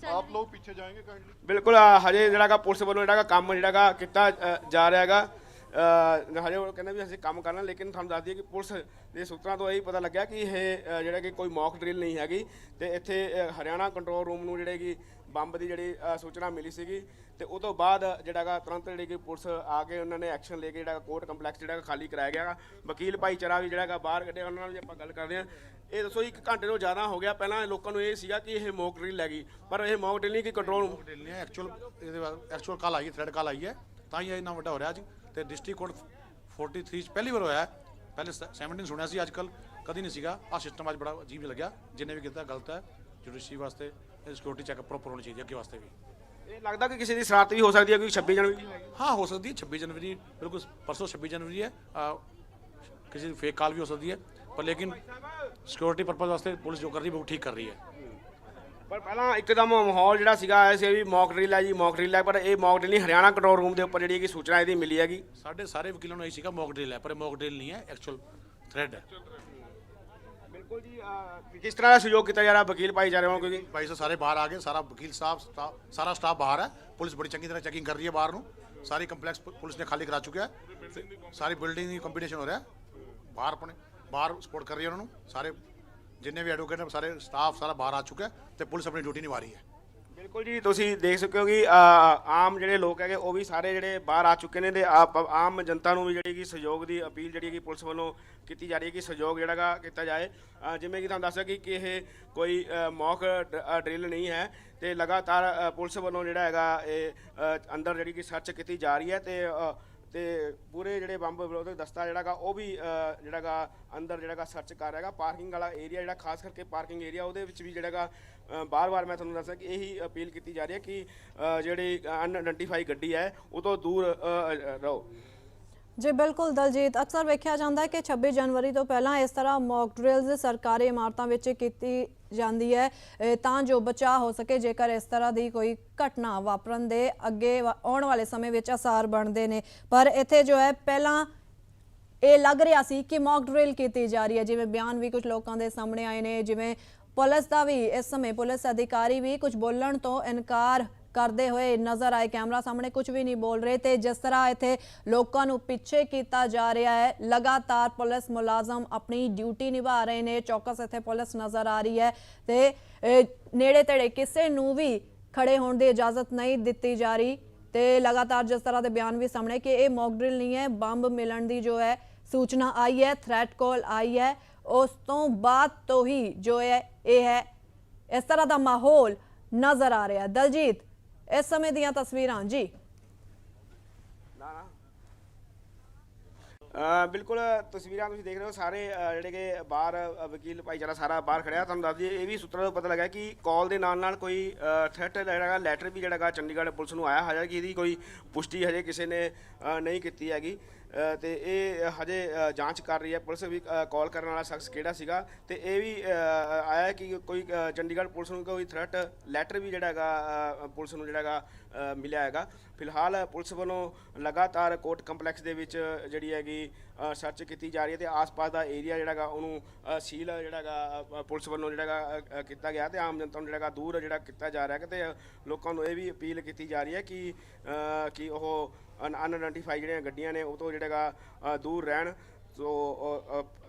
ਆਪ ਲੋਗ ਪਿੱਛੇ ਜਾएंगे ਕਾਈਂਡਲੀ ਬਿਲਕੁਲ ਅ, ਹਜੇ ਜਿਹੜਾ ਗਾ ਪੁਲਿਸ ਵੱਲੋਂ ਜਿਹੜਾ ਗਾ ਕੰਮ ਜਿਹੜਾ ਗਾ ਕੀਤਾ ਅ, ਜਾ ਰਿਹਾ ਹੈਗਾ। ਅ, ਹਜੇ ਉਹ ਕਹਿੰਦੇ ਵੀ ਅਸੀਂ ਕੰਮ ਕਰਨਾ ਲੇਕਿਨ ਤੁਹਾਨੂੰ ਦੱਸ ਦਈਏ ਕਿ ਪੁਲਿਸ ਦੇ ਸੂਤਰਾਂ ਤੋਂ ਇਹ ਪਤਾ ਲੱਗਿਆ ਕਿ ਇਹ ਅ, ਜਿਹੜਾ ਕਿ ਕੋਈ ਮੌਕ ਡਰਿਲ ਨਹੀਂ ਹੈਗੀ। ਤੇ ਇੱਥੇ ਅ, ਹਰਿਆਣਾ ਕੰਟਰੋਲ ਰੂਮ ਨੂੰ ਜਿਹੜੇ ਕਿ ਬੰਬ ਦੀ ਜਿਹੜੀ ਅ, ਸੂਚਨਾ ਮਿਲੀ ਸੀਗੀ। ਤੇ ਉਹ ਤੋਂ ਬਾਅਦ ਜਿਹੜਾ ਗਾ ਤੁਰੰਤ ਜਿਹੜੀ ਕਿ ਪੁਲਿਸ ਆ ਕੇ ਉਹਨਾਂ ਨੇ ਐਕਸ਼ਨ ਲੈ ਕੇ ਜਿਹੜਾ ਕੋਰਟ ਕੰਪਲੈਕਸ ਜਿਹੜਾ ਗਾ ਖਾਲੀ ਕਰਾਇਆ ਗਿਆ। ਗਾ। ਵਕੀਲ ਭਾਈਚਾਰਾ ਵੀ ਜਿਹੜਾ ਗਾ ਬਾਹਰ ਕੱਢਿਆ ਉਹਨਾਂ ਨਾਲ ਵੀ ਆਪਾਂ ਗੱਲ ਕਰਦੇ ਹਾਂ। ਇਹ ਦੱਸੋ ਇੱਕ ਘੰਟੇ ਤੋਂ ਜ਼ਿਆਦਾ ਹੋ ਗਿਆ। ਪਹਿਲਾਂ ਲੋਕਾਂ ਨੂੰ ਇਹ ਸੀਗਾ ਕਿ ਇਹ ਮੌਕ ਡਰਿਲ ਹੈਗੀ ਪਰ ਇਹ ਮੌਕ ਡਰਿਲ ਨਹੀਂ ਕਿ ਕੰਟਰੋਲ ਡਿਲ ਨਹੀਂ ਐਕਚੁਅਲ ਇਹਦੇ ਬਾਅਦ ਐਕਚੁਅਲ ਕਾਲ ਆਈ ਹੈ ਥ੍ਰੈਡ ਕਾਲ ਆਈ ਹੈ। ਤਾਂ ਹੀ ਇਹ ਇੰਨਾ ਵੱਡਾ ਹੋ ਰਿਹਾ ਜੀ ਤੇ ਡਿਸਟ੍ਰਿਕਟ ਕੋਰਟ 43 ਚ ਪਹਿਲੀ ਵਾਰ ਹੋਇਆ ਪਹਿਲੇ ਸ- 17 ਸੁਣਿਆ ਸੀ ਅੱਜ ਕੱਲ ਕਦੀ ਨਹੀਂ ਸੀਗਾ। ਆ ਸਿਸਟਮ ਅੱਜ ਬੜਾ ਅਜੀਬ ਲੱਗਿਆ। ਜਿੰਨੇ ਵੀ ਕੀਤਾ ਗਲਤ ਹੈ। ਜੁਡੀਸ਼ਰੀ ਵਾਸਤੇ ਇਹ ਸਿਕਿਉਰਿਟੀ ਚੈੱਕ ਪ੍ਰੋਪਰ ਹੋਣੀ ਚਾਹੀਦੀ ਹੈ ਅੱਗੇ ਵਾਸਤੇ ਵੀ। ਇਹ ਲੱਗਦਾ ਕਿ ਕਿਸੇ ਦੀ ਸ਼ਰਾਰਤ ਵੀ ਹੋ ਸਕਦੀ ਹੈ ਕੋਈ 26 ਜਨਵਰੀ ਹਾਂ ਹੋ ਸਕਦੀ ਹੈ। 26 ਜਨਵਰੀ ਬਿਲਕੁਲ ਪਰਸੋਂ 26 ਜਨਵਰੀ ਹੈ। ਕਿਸੇ ਦੀ ਫੇਕ ਕਾਲ ਵੀ ਹੋ ਸਕਦੀ ਹੈ। ਪਰ ਲੇਕਿਨ ਸਿਕਿਉਰਿਟੀ ਪਰਪਸ ਵਾਸਤੇ ਪੁਲਿਸ ਜੋ ਕਰ ਰਹੀ ਹੈ ਉਹ ਠੀਕ ਕਰ ਰਹੀ ਹੈ। ਪਰ ਪਹਿਲਾਂ ਇੱਕਦਮ ਮਾਹੌਲ ਜਿਹੜਾ ਸੀਗਾ ਐ ਸੀ ਵੀ ਮੌਕ ਡਰਿਲ ਹੈ ਜੀ ਮੌਕ ਡਰਿਲ ਹੈ ਪਰ ਇਹ ਮੌਕ ਡਰਿਲ ਨਹੀਂ ਹਰਿਆਣਾ ਕੰਟਰੋਲ ਰੂਮ ਦੇ ਉੱਪਰ ਜਿਹੜੀ ਕਿ ਸੂਚਨਾ ਇਹਦੀ ਮਿਲੀ ਹੈਗੀ। ਸਾਡੇ ਸਾਰੇ ਵਕੀਲਾਂ ਨੂੰ ਇਹ ਸੀਗਾ ਮੌਕ ਡਰਿਲ ਹੈ ਪਰ ਮੌਕ ਡਰਿਲ ਨਹੀਂ ਹੈ ਐਕਚੁਅਲ ਥ੍ਰੈਡ ਹੈ। ਬਿਲਕੁਲ ਜੀ ਕਿਸ ਤਰ੍ਹਾਂ ਦਾ ਸਹਿਯੋਗ ਕੀਤਾ ਜਾ ਰਿਹਾ ਵਕੀਲ ਭਾਈਚਾਰੇ ਵੱਲੋਂ ਕਿਉਂਕਿ? ਭਾਈ ਸਾਹਿਬ ਸਾਰੇ ਬਾਹਰ ਆ ਗਏ ਸਾਰਾ ਵਕੀਲ ਸਾਹਿਬ ਸਟਾ- ਸਾਰਾ ਸਟਾਫ ਬਾਹਰ ਹੈ। ਪੁਲਿਸ ਬੜੀ ਚੰਗੀ ਤਰ੍ਹਾਂ ਚੈਕਿੰਗ ਕਰ ਰਹੀ ਹੈ ਬਾਹਰ ਨੂੰ। ਸਾਰੀ ਕੰਪਲੈਕਸ ਪੁਲਿਸ ਨੇ ਖਾਲੀ ਕਰਾ ਚੁੱਕਿਆ ਹੈ। ਸਾਰੀ ਬਿਲਡਿੰਗ ਦੀ ਕੰਪੀਟੀਸ਼ਨ ਹੋ ਰਿਹਾ ਹੈ। ਬਾਹਰ ਆਪਣੇ ਬਾਹਰ ਸਪੋਰਟ ਕਰ ਰਹੀ ਹੈ ਉਹਨਾਂ ਨੂੰ। ਸਾਰੇ ਜਿੰਨੇ ਵੀ ਐਡਵੋਕੇਟ ਨੇ ਸਾਰੇ ਸਟਾਫ ਸਾਰਾ ਬਾਹਰ ਆ ਚੁੱਕਾ ਹੈ ਤੇ ਪੁਲਿਸ ਆਪਣੀ ਡਿਊਟੀ ਨਿਭਾ ਰਹੀ ਹੈ। ਬਿਲਕੁਲ ਜੀ ਤੁਸੀਂ ਦੇਖ ਸਕਦੇ ਹੋ ਕਿ ਅ, ਆਮ ਜਿਹੜੇ ਲੋਕ ਹੈਗੇ ਉਹ ਵੀ ਸਾਰੇ ਜਿਹੜੇ ਬਾਹਰ ਆ ਚੁੱਕੇ ਨੇ ਤੇ ਆਪ- ਆਮ ਜਨਤਾ ਨੂੰ ਵੀ ਜਿਹੜੀ ਕਿ ਸਹਿਯੋਗ ਦੀ ਅਪੀਲ ਜਿਹੜੀ ਕਿ ਪੁਲਿਸ ਵੱਲੋਂ ਕੀਤੀ ਜਾ ਰਹੀ ਹੈ ਕਿ ਸਹਿਯੋਗ ਜਿਹੜਾ ਗਾ ਕੀਤਾ ਜਾਏ। ਅ, ਜਿਵੇਂ ਕਿ ਤੁਹਾਨੂੰ ਦੱਸਿਆ ਕਿ ਕਿ ਇਹ ਕੋਈ ਮੌਕ ਡਰਿੱਲ ਨਹੀਂ ਹੈ ਤੇ ਲਗਾਤਾਰ ਅ, ਪੁਲਿਸ ਵੱਲੋਂ ਜਿਹੜਾ ਹੈਗਾ ਇਹ ਅ, ਅੰਦਰ ਜਿਹੜੀ ਕਿ ਸਰਚ ਕੀਤੀ ਜਾ ਰਹੀ ਹੈ ਤੇ ਅ, ਤੇ ਪੂਰੇ ਜਿਹੜੇ ਬੰਬ ਵਿਰੋਧਕ ਦਸਤਾ ਜਿਹੜਾਗਾ ਉਹ ਵੀ ਅ, ਜਿਹੜਾਗਾ ਅੰਦਰ ਜਿਹੜਾਗਾ ਸਰਚ ਕਰ ਰਿਹਾਗਾ ਪਾਰਕਿੰਗ ਵਾਲਾ ਏਰੀਆ ਜਿਹੜਾ ਖਾਸ ਕਰਕੇ ਪਾਰਕਿੰਗ ਏਰੀਆ ਉਹਦੇ ਵਿੱਚ ਵੀ ਜਿਹੜਾਗਾ ਬਾਰ-ਬਾਰ ਮੈਂ ਤੁਹਾਨੂੰ ਦੱਸਿਆ ਕਿ ਇਹੀ ਅਪੀਲ ਕੀਤੀ ਜਾ ਰਹੀ ਹੈ ਕਿ ਜਿਹੜੀ ਅਨਆਇਡੈਂਟੀਫਾਈ ਗੱਡੀ ਹੈ ਉਹ ਤੋਂ ਦੂਰ ਰਹੋ। ਜੀ ਬਿਲਕੁਲ ਦਲਜੀਤ ਅਕਸਰ ਵੇਖਿਆ ਜਾਂਦਾ ਹੈ ਕਿ 26 ਜਨਵਰੀ ਤੋਂ ਪਹਿਲਾਂ ਇਸ ਤਰ੍ਹਾਂ ਮੌਕ ਡਰਿਲਸ ਸਰਕਾਰੀ ਇਮਾਰਤਾਂ ਵਿੱਚ ਕੀਤੀ ਜਾਂਦੀ ਹੈ ਤਾਂ ਜੋ ਬਚਾਅ ਹੋ ਸਕੇ, ਜੇਕਰ ਇਸ ਤਰ੍ਹਾਂ ਦੀ ਕੋਈ ਘਟਨਾ ਵਾਪਰਨ ਦੇ ਅੱਗੇ ਆਉਣ ਵਾਲੇ ਸਮੇਂ ਵਿੱਚ ਅਸਾਰ ਬਣਦੇ ਨੇ। ਪਰ ਇੱਥੇ ਜੋ ਹੈ, ਪਹਿਲਾਂ ਇਹ ਲੱਗ ਰਿਹਾ ਸੀ ਕਿ ਮੌਕ ਡਰਿਲ ਕੀਤੀ ਜਾ ਰਹੀ ਹੈ। ਜਿਵੇਂ ਬਿਆਨ ਵੀ ਕੁਝ ਲੋਕਾਂ ਦੇ ਸਾਹਮਣੇ ਆਏ ਨੇ, ਜਿਵੇਂ ਪੁਲਿਸ ਦਾ ਵੀ ਇਸ ਸਮੇਂ ਪੁਲਿਸ ਅਧਿਕਾਰੀ ਵੀ ਕੁਝ ਬੋਲਣ ਤੋਂ ਇਨਕਾਰ ਕਰਦੇ ਹੋਏ ਨਜ਼ਰ ਆਏ। ਕੈਮਰਾ ਸਾਹਮਣੇ ਕੁਝ ਵੀ ਨਹੀਂ ਬੋਲ ਰਹੇ ਤੇ ਜਿਸ ਤਰ੍ਹਾਂ ਇੱਥੇ ਲੋਕਾਂ ਨੂੰ ਪਿੱਛੇ ਕੀਤਾ ਜਾ ਰਿਹਾ ਹੈ, ਲਗਾਤਾਰ ਪੁਲਿਸ ਮੁਲਾਜ਼ਮ ਆਪਣੀ ਡਿਊਟੀ ਨਿਭਾ ਰਹੇ ਨੇ। ਚੌਕਸ ਇੱਥੇ ਪੁਲਿਸ ਨਜ਼ਰ ਆ ਰਹੀ ਹੈ ਤੇ ਨੇੜੇ ਤੇੜੇ ਕਿਸੇ ਨੂੰ ਵੀ ਖੜੇ ਹੋਣ ਦੀ ਇਜਾਜ਼ਤ ਨਹੀਂ ਦਿੱਤੀ ਜਾ ਰਹੀ ਤੇ ਲਗਾਤਾਰ ਜਿਸ ਤਰ੍ਹਾਂ ਦੇ ਬਿਆਨ ਵੀ ਸਾਹਮਣੇ ਕਿ ਇਹ ਮੌਕ ਡਰਿਲ ਨਹੀਂ ਹੈ, ਬੰਬ ਮਿਲਣ ਦੀ ਜੋ ਹੈ ਸੂਚਨਾ ਆਈ ਹੈ ਥ੍ਰੈਟ ਕਾਲ ਆਈ ਹੈ। ਉਸ ਤੋਂ ਬਾਅਦ ਤੋਂ ਹੀ ਜੋ ਹੈ, ਇਹ ਹੈ, ਇਸ ਤਰ੍ਹਾਂ ਦਾ ਮਾਹੌਲ ਨਜ਼ਰ ਆ ਰਿਹਾ। ਦਲਜੀਤ ਇਸ ਸਮੇਂ ਦੀਆਂ ਤਸਵੀਰਾਂ, ਜੀ। ਬਿਲਕੁਲ, ਤਸਵੀਰਾਂ ਤੁਸੀਂ ਦੇਖ ਰਹੇ ਹੋ, ਸਾਰੇ ਜਿਹੜੇ ਕਿ ਬਾਹਰ ਵਕੀਲ ਭਾਈਚਾਰਾ ਸਾਰਾ ਬਾਹਰ ਖੜਿਆ। ਤੁਹਾਨੂੰ ਦੱਸ ਦਈਏ, ਇਹ ਵੀ ਸੂਤਰਾਂ ਤੋਂ ਪਤਾ ਲੱਗਾ ਕਿ ਕਾਲ ਦੇ ਨਾਲ ਨਾਲ ਕੋਈ ਥ੍ਰੈਟ ਜਿਹੜਾਗਾ ਲੈਟਰ ਵੀ ਜਿਹੜਾਗਾ ਚੰਡੀਗੜ੍ਹ ਪੁਲਿਸ ਨੂੰ ਆਇਆ। ਹਜੇ ਇਹਦੀ ਕੋਈ ਪੁਸ਼ਟੀ ਹਜੇ ਕਿਸੇ ਨੇ ਨਹੀਂ ਕੀਤੀ ਹੈਗੀ। ਤੇ ਇਹ ਹਜੇ ਜਾਂਚ ਕਰ ਰਹੀ ਹੈ। ਪੁਲਿਸ ਵੀ ਕਾਲ ਕਰਨ ਵਾਲਾ ਸ਼ਖਸ ਕਿਹੜਾ ਸੀਗਾ? ਤੇ ਇਹ ਵੀ ਆਇਆ ਕਿ ਕੋਈ ਚੰਡੀਗੜ੍ਹ ਪੁਲਿਸ ਨੂੰ ਕੋਈ ਥ੍ਰੈਟ ਲੈਟਰ ਵੀ ਜਿਹੜਾ ਹੈਗਾ ਪੁਲਿਸ ਨੂੰ ਜਿਹੜਾ ਹੈਗਾ ਮਿਲਿਆ ਹੈਗਾ। ਫਿਲਹਾਲ ਪੁਲਿਸ ਵੱਲੋਂ ਲਗਾਤਾਰ ਕੋਰਟ ਕੰਪਲੈਕਸ ਦੇ ਵਿੱਚ ਜਿਹੜੀ ਹੈਗੀ ਸਰਚ ਕੀਤੀ ਜਾ ਰਹੀ ਹੈ ਤੇ ਆਸ-ਪਾਸ ਦਾ ਏਰੀਆ ਜਿਹੜਾ ਹੈਗਾ, ਉਹਨੂੰ ਸੀਲ ਜਿਹੜਾ ਹੈਗਾ ਪੁਲਿਸ ਵੱਲੋਂ ਜਿਹੜਾ ਹੈਗਾ ਕੀਤਾ ਗਿਆ ਤੇ ਆਮ ਜਨਤਾ ਨੂੰ ਜਿਹੜਾ ਦੂਰ ਜਿਹੜਾ ਕੀਤਾ ਜਾ ਰਿਹਾ ਹੈ ਤੇ ਲੋਕਾਂ ਨੂੰ ਇਹ ਵੀ ਅਪੀਲ ਕੀਤੀ ਜਾ ਰਹੀ ਹੈ ਕਿ ਕਿ ਉਹ ਅਨਆਇਡੈਂਟੀਫਾਈ ਜਿਹੜੀਆਂ ਗੱਡੀਆਂ ਨੇ, ਉਹ ਤੋਂ ਜਿਹੜਾ ਹੈਗਾ ਦੂਰ ਰਹਿਣ। ਸੋ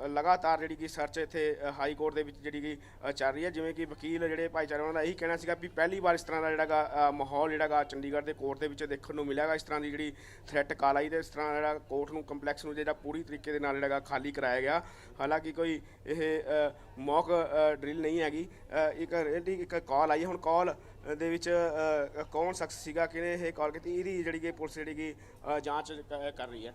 ਲਗਾਤਾਰ ਜਿਹੜੀ ਕਿ ਸਰਚ ਇੱਥੇ ਹਾਈ ਕੋਰਟ ਦੇ ਵਿੱਚ ਜਿਹੜੀ ਕਿ ਚੱਲ ਰਹੀ ਹੈ ਜਿਵੇਂ ਕਿ ਵਕੀਲ ਜਿਹੜੇ ਭਾਈਚਾਰੇ ਉਹਨਾਂ ਦਾ ਇਹੀ ਕਹਿਣਾ ਸੀਗਾ ਵੀ ਪਹਿਲੀ ਵਾਰ ਇਸ ਤਰ੍ਹਾਂ ਦਾ ਜਿਹੜਾਗਾ ਅ, ਮਾਹੌਲ ਜਿਹੜਾਗਾ ਚੰਡੀਗੜ੍ਹ ਦੇ ਕੋਰਟ ਦੇ ਵਿੱਚ ਦੇਖਣ ਨੂੰ ਮਿਲਿਆਗਾ ਇਸ ਤਰ੍ਹਾਂ ਦੀ ਜਿਹੜੀ ਥ੍ਰੈਟ ਕਾਲ ਆਈ ਤੇ ਇਸ ਤਰ੍ਹਾਂ ਜਿਹੜਾ ਕੋਰਟ ਨੂੰ ਕੰਪਲੈਕਸ ਨੂੰ ਜਿਹੜਾ ਪੂਰੀ ਤਰੀਕੇ ਦੇ ਨਾਲ ਜਿਹੜਾਗਾ ਖਾਲੀ ਕਰਾਇਆ ਗਿਆ। ਹਾਲਾਂਕਿ ਕੋਈ ਇਹ ਮੌਕ ਡਰਿਲ ਨਹੀਂ ਹੈਗੀ। ਇੱਕ ਇਹਦੀ ਇੱਕ ਕਾਲ ਆਈ ਹੁਣ ਕਾਲ ਦੇ ਵਿੱਚ ਕੌਣ ਸ਼ਖਸ ਸੀਗਾ ਕਿਹਨੇ ਇਹ ਕਾਲ ਕੀਤੀ ਇਹਦੀ ਜਿਹੜੀ ਕਿ ਪੁਲਿਸ ਜਿਹੜੀ ਕਿ ਜਾਂਚ ਕ- ਕਰ ਰਹੀ ਹੈ।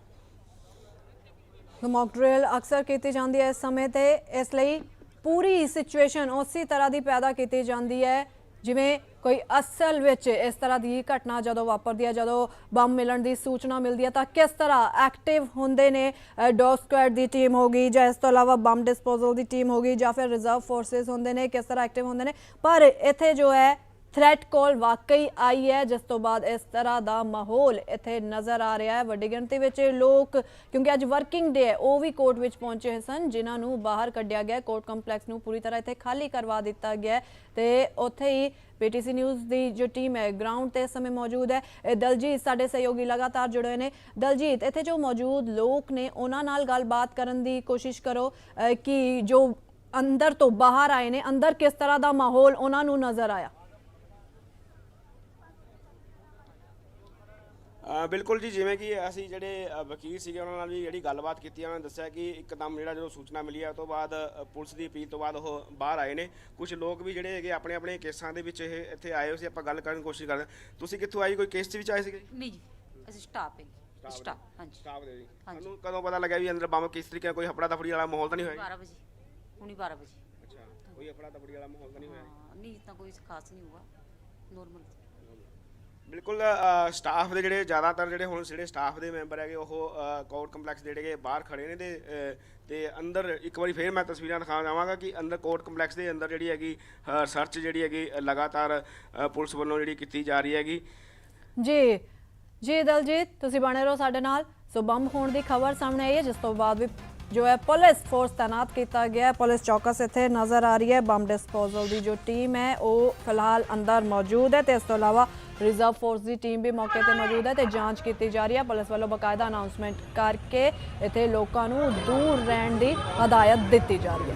ਮੌਕ ਡਰਿਲ ਅਕਸਰ ਕੀਤੀ ਜਾਂਦੀ ਹੈ ਇਸ ਸਮੇਂ ਤੇ। ਇਸ ਲਈ ਪੂਰੀ ਸਿਚੁਏਸ਼ਨ ਉਸੇ ਤਰ੍ਹਾਂ ਦੀ ਪੈਦਾ ਕੀਤੀ ਜਾਂਦੀ ਹੈ, ਜਿਵੇਂ ਕੋਈ ਅਸਲ ਵਿੱਚ ਇਸ ਤਰ੍ਹਾਂ ਦੀ ਘਟਨਾ ਜਦੋਂ ਵਾਪਰਦੀ ਹੈ, ਜਦੋਂ ਬੰਬ ਮਿਲਣ ਦੀ ਸੂਚਨਾ ਮਿਲਦੀ ਹੈ, ਤਾਂ ਕਿਸ ਤਰ੍ਹਾਂ ਐਕਟਿਵ ਹੁੰਦੇ ਨੇ ਡੌਗ ਸਕੁਐਡ ਦੀ ਟੀਮ ਹੋਗੀ ਜਾਂ ਇਸ ਤੋਂ ਇਲਾਵਾ ਬੰਬ ਡਿਸਪੋਜ਼ਲ ਦੀ ਟੀਮ ਹੋਗੀ ਜਾਂ ਫਿਰ ਰਿਜ਼ਰਵ ਫੋਰਸਸ ਹੁੰਦੇ ਨੇ, ਕਿਸ ਤਰ੍ਹਾਂ ਐਕਟਿਵ ਹੁੰਦੇ ਨੇ। ਪਰ ਇੱਥੇ ਜੋ ਹੈ ਥ੍ਰੈਟ ਕਾਲ ਵਾਕਈ ਆਈ ਹੈ, ਜਿਸ ਤੋਂ ਬਾਅਦ ਇਸ ਤਰ੍ਹਾਂ ਦਾ ਮਾਹੌਲ ਇੱਥੇ ਨਜ਼ਰ ਆ ਰਿਹਾ ਹੈ। ਵੱਡੀ ਗਿਣਤੀ ਵਿੱਚ ਲੋਕ, ਕਿਉਂਕਿ ਅੱਜ ਵਰਕਿੰਗ ਡੇ ਹੈ, ਉਹ ਵੀ ਕੋਰਟ ਵਿੱਚ ਪਹੁੰਚੇ ਹੋਏ ਸਨ, ਜਿਨ੍ਹਾਂ ਨੂੰ ਬਾਹਰ ਕੱਢਿਆ ਗਿਆ ਕੋਰਟ ਕੰਪਲੈਕਸ ਨੂੰ ਪੂਰੀ ਤਰ੍ਹਾਂ ਇੱਥੇ ਖਾਲੀ ਕਰਵਾ ਦਿੱਤਾ ਗਿਆ ਹੈ ਤੇ ਉੱਥੇ ਹੀ ਪੀਟੀਸੀ ਨਿਊਜ਼ ਦੀ ਜੋ ਟੀਮ ਹੈ ਗਰਾਊਂਡ ਤੇ ਇਸ ਸਮੇਂ ਮੌਜੂਦ ਹੈ। ਇਹ ਦਲਜੀਤ, ਸਾਡੇ ਸਹਿਯੋਗੀ ਲਗਾਤਾਰ ਜੁੜੇ ਹੋਏ ਨੇ। ਦਲਜੀਤ, ਇੱਥੇ ਜੋ ਮੌਜੂਦ ਲੋਕ ਨੇ, ਉਹਨਾਂ ਨਾਲ ਗੱਲਬਾਤ ਕਰਨ ਦੀ ਕੋਸ਼ਿਸ਼ ਕਰੋ ਕਿ ਜੋ ਅੰਦਰ ਤੋਂ ਬਾਹਰ ਆਏ ਨੇ, ਅੰਦਰ ਕਿਸ ਤਰ੍ਹਾਂ ਦਾ ਮਾਹੌਲ ਉਹਨਾਂ ਨੂੰ ਨਜ਼ਰ ਆਇਆ? ਬਿਲਕੁਲ ਜੀ ਜਿਵੇਂ ਕਿ ਅਸੀਂ ਜਿਹੜੇ ਵਕੀਲ ਸੀਗੇ ਉਹਨਾਂ ਨਾਲ ਵੀ ਜਿਹੜੀ ਗੱਲਬਾਤ ਕੀਤੀ ਉਹਨਾਂ ਨੇ ਦੱਸਿਆ ਕਿ ਇੱਕਦਮ ਜਿਹੜਾ ਜਦੋਂ ਸੂਚਨਾ ਮਿਲੀ ਆ ਤੋਂ ਬਾਅਦ ਪੁਲਿਸ ਦੀ ਅਪੀਲ ਤੋਂ ਬਾਅਦ ਉਹ ਬਾਹਰ ਆਏ ਨੇ। ਕੁਝ ਲੋਕ ਵੀ ਜਿਹੜੇ ਹੈਗੇ ਆਪਣੇ ਆਪਣੇ ਕੇਸਾਂ ਦੇ ਵਿੱਚ ਇਹ ਇੱਥੇ ਆਏ ਹੋਏ ਸੀ ਆਪਾਂ ਗੱਲ ਕਰਨ ਦੀ ਕੋਸ਼ਿਸ਼ ਕਰਦੇ ਤੁਸੀਂ ਕਿੱਥੋਂ ਆਈ ਕੋਈ ਕੇਸ ਦੇ ਵਿੱਚ ਆਏ ਸੀਗੇ? ਨਹੀਂ ਜੀ ਅਸੀਂ ਸਟਾਫ ਹੈ ਸਟਾਫ ਹਾਂਜੀ। ਸਟਾਫ ਦੇ ਜੀ। ਤੁਹਾਨੂੰ ਕਦੋਂ ਪਤਾ ਲੱਗਿਆ ਵੀ ਅੰਦਰ ਬਾਹਰ ਕਿਸ ਤਰੀਕੇ ਕੋਈ ਹਫੜਾ ਦਫੜੀ ਵਾਲਾ ਮਾਹੌਲ ਤਾਂ ਨਹੀਂ ਹੋਇਆ 12 ਵਜੇ ਹੁਣੀ 12 ਵਜੇ। ਅੱਛਾ ਕੋਈ ਹਫੜਾ ਦਫੜੀ ਵਾਲਾ ਮਾਹੌਲ ਤਾਂ ਨਹੀਂ ਹੋਇਆ ਨਹੀਂ ਤਾਂ ਕੋਈ ਖਾਸ ਨਹੀਂ ਹੋਇਆ ਨੋਰਮਲ ਬਿਲਕੁਲ ਸਟਾਫ ਦੇ ਜਿਹੜੇ ਜ਼ਿਆਦਾਤਰ ਜਿਹੜੇ ਹੁਣ ਜਿਹੜੇ ਸਟਾਫ ਦੇ ਮੈਂਬਰ ਹੈਗੇ, ਉਹ ਕੋਰਟ ਕੰਪਲੈਕਸ ਦੇ ਜਿਹੜੇ ਬਾਹਰ ਖੜੇ ਨੇ ਤੇ ਤੇ ਅੰਦਰ ਇੱਕ ਵਾਰੀ ਫੇਰ ਮੈਂ ਤਸਵੀਰਾਂ ਦਿਖਾਉਣ ਜਾਵਾਂਗਾ ਕਿ ਅੰਦਰ ਕੋਰਟ ਕੰਪਲੈਕਸ ਦੇ ਅੰਦਰ ਜਿਹੜੀ ਹੈਗੀ ਸਰਚ ਜਿਹੜੀ ਹੈਗੀ ਲਗਾਤਾਰ ਪੁਲਿਸ ਵੱਲੋਂ ਜਿਹੜੀ ਕੀਤੀ ਜਾ ਰਹੀ ਹੈਗੀ। ਜੀ ਜੀ ਦਲਜੀਤ ਤੁਸੀਂ ਬਣੇ ਰਹੋ ਸਾਡੇ ਨਾਲ। ਸੋ ਬੰਬ ਹੋਣ ਦੀ ਖਬਰ ਸਾਹਮਣੇ ਆਈ ਹੈ, ਜਿਸ ਤੋਂ ਬਾਅਦ ਵੀ ਜੋ ਹੈ ਪੁਲਿਸ ਫੋਰਸ ਤਾਇਨਾਤ ਕੀਤਾ ਗਿਆ। ਹੈ ਪੁਲਿਸ ਚੌਕਸ ਇੱਥੇ ਨਜ਼ਰ ਆ ਰਹੀ ਹੈ, ਬੰਬ ਡਿਸਪੋਜ਼ਲ ਦੀ ਜੋ ਟੀਮ ਹੈ, ਉਹ ਫਿਲਹਾਲ ਅੰਦਰ ਮੌਜੂਦ ਹੈ ਤੇ ਇਸ ਤੋਂ ਇਲਾਵਾ ਰਿਜ਼ਰਵ ਫੋਰਸ ਦੀ ਟੀਮ ਵੀ ਮੌਕੇ ਤੇ ਮੌਜੂਦ ਹੈ ਤੇ ਜਾਂਚ ਕੀਤੀ ਜਾ ਰਹੀ ਹੈ। ਪੁਲਿਸ ਵੱਲੋਂ ਬਕਾਇਦਾ ਅਨਾਉਂਸਮੈਂਟ ਕਰਕੇ ਇੱਥੇ ਲੋਕਾਂ ਨੂੰ ਦੂਰ ਰਹਿਣ ਦੀ ਹਦਾਇਤ ਦਿੱਤੀ ਜਾ ਰਹੀ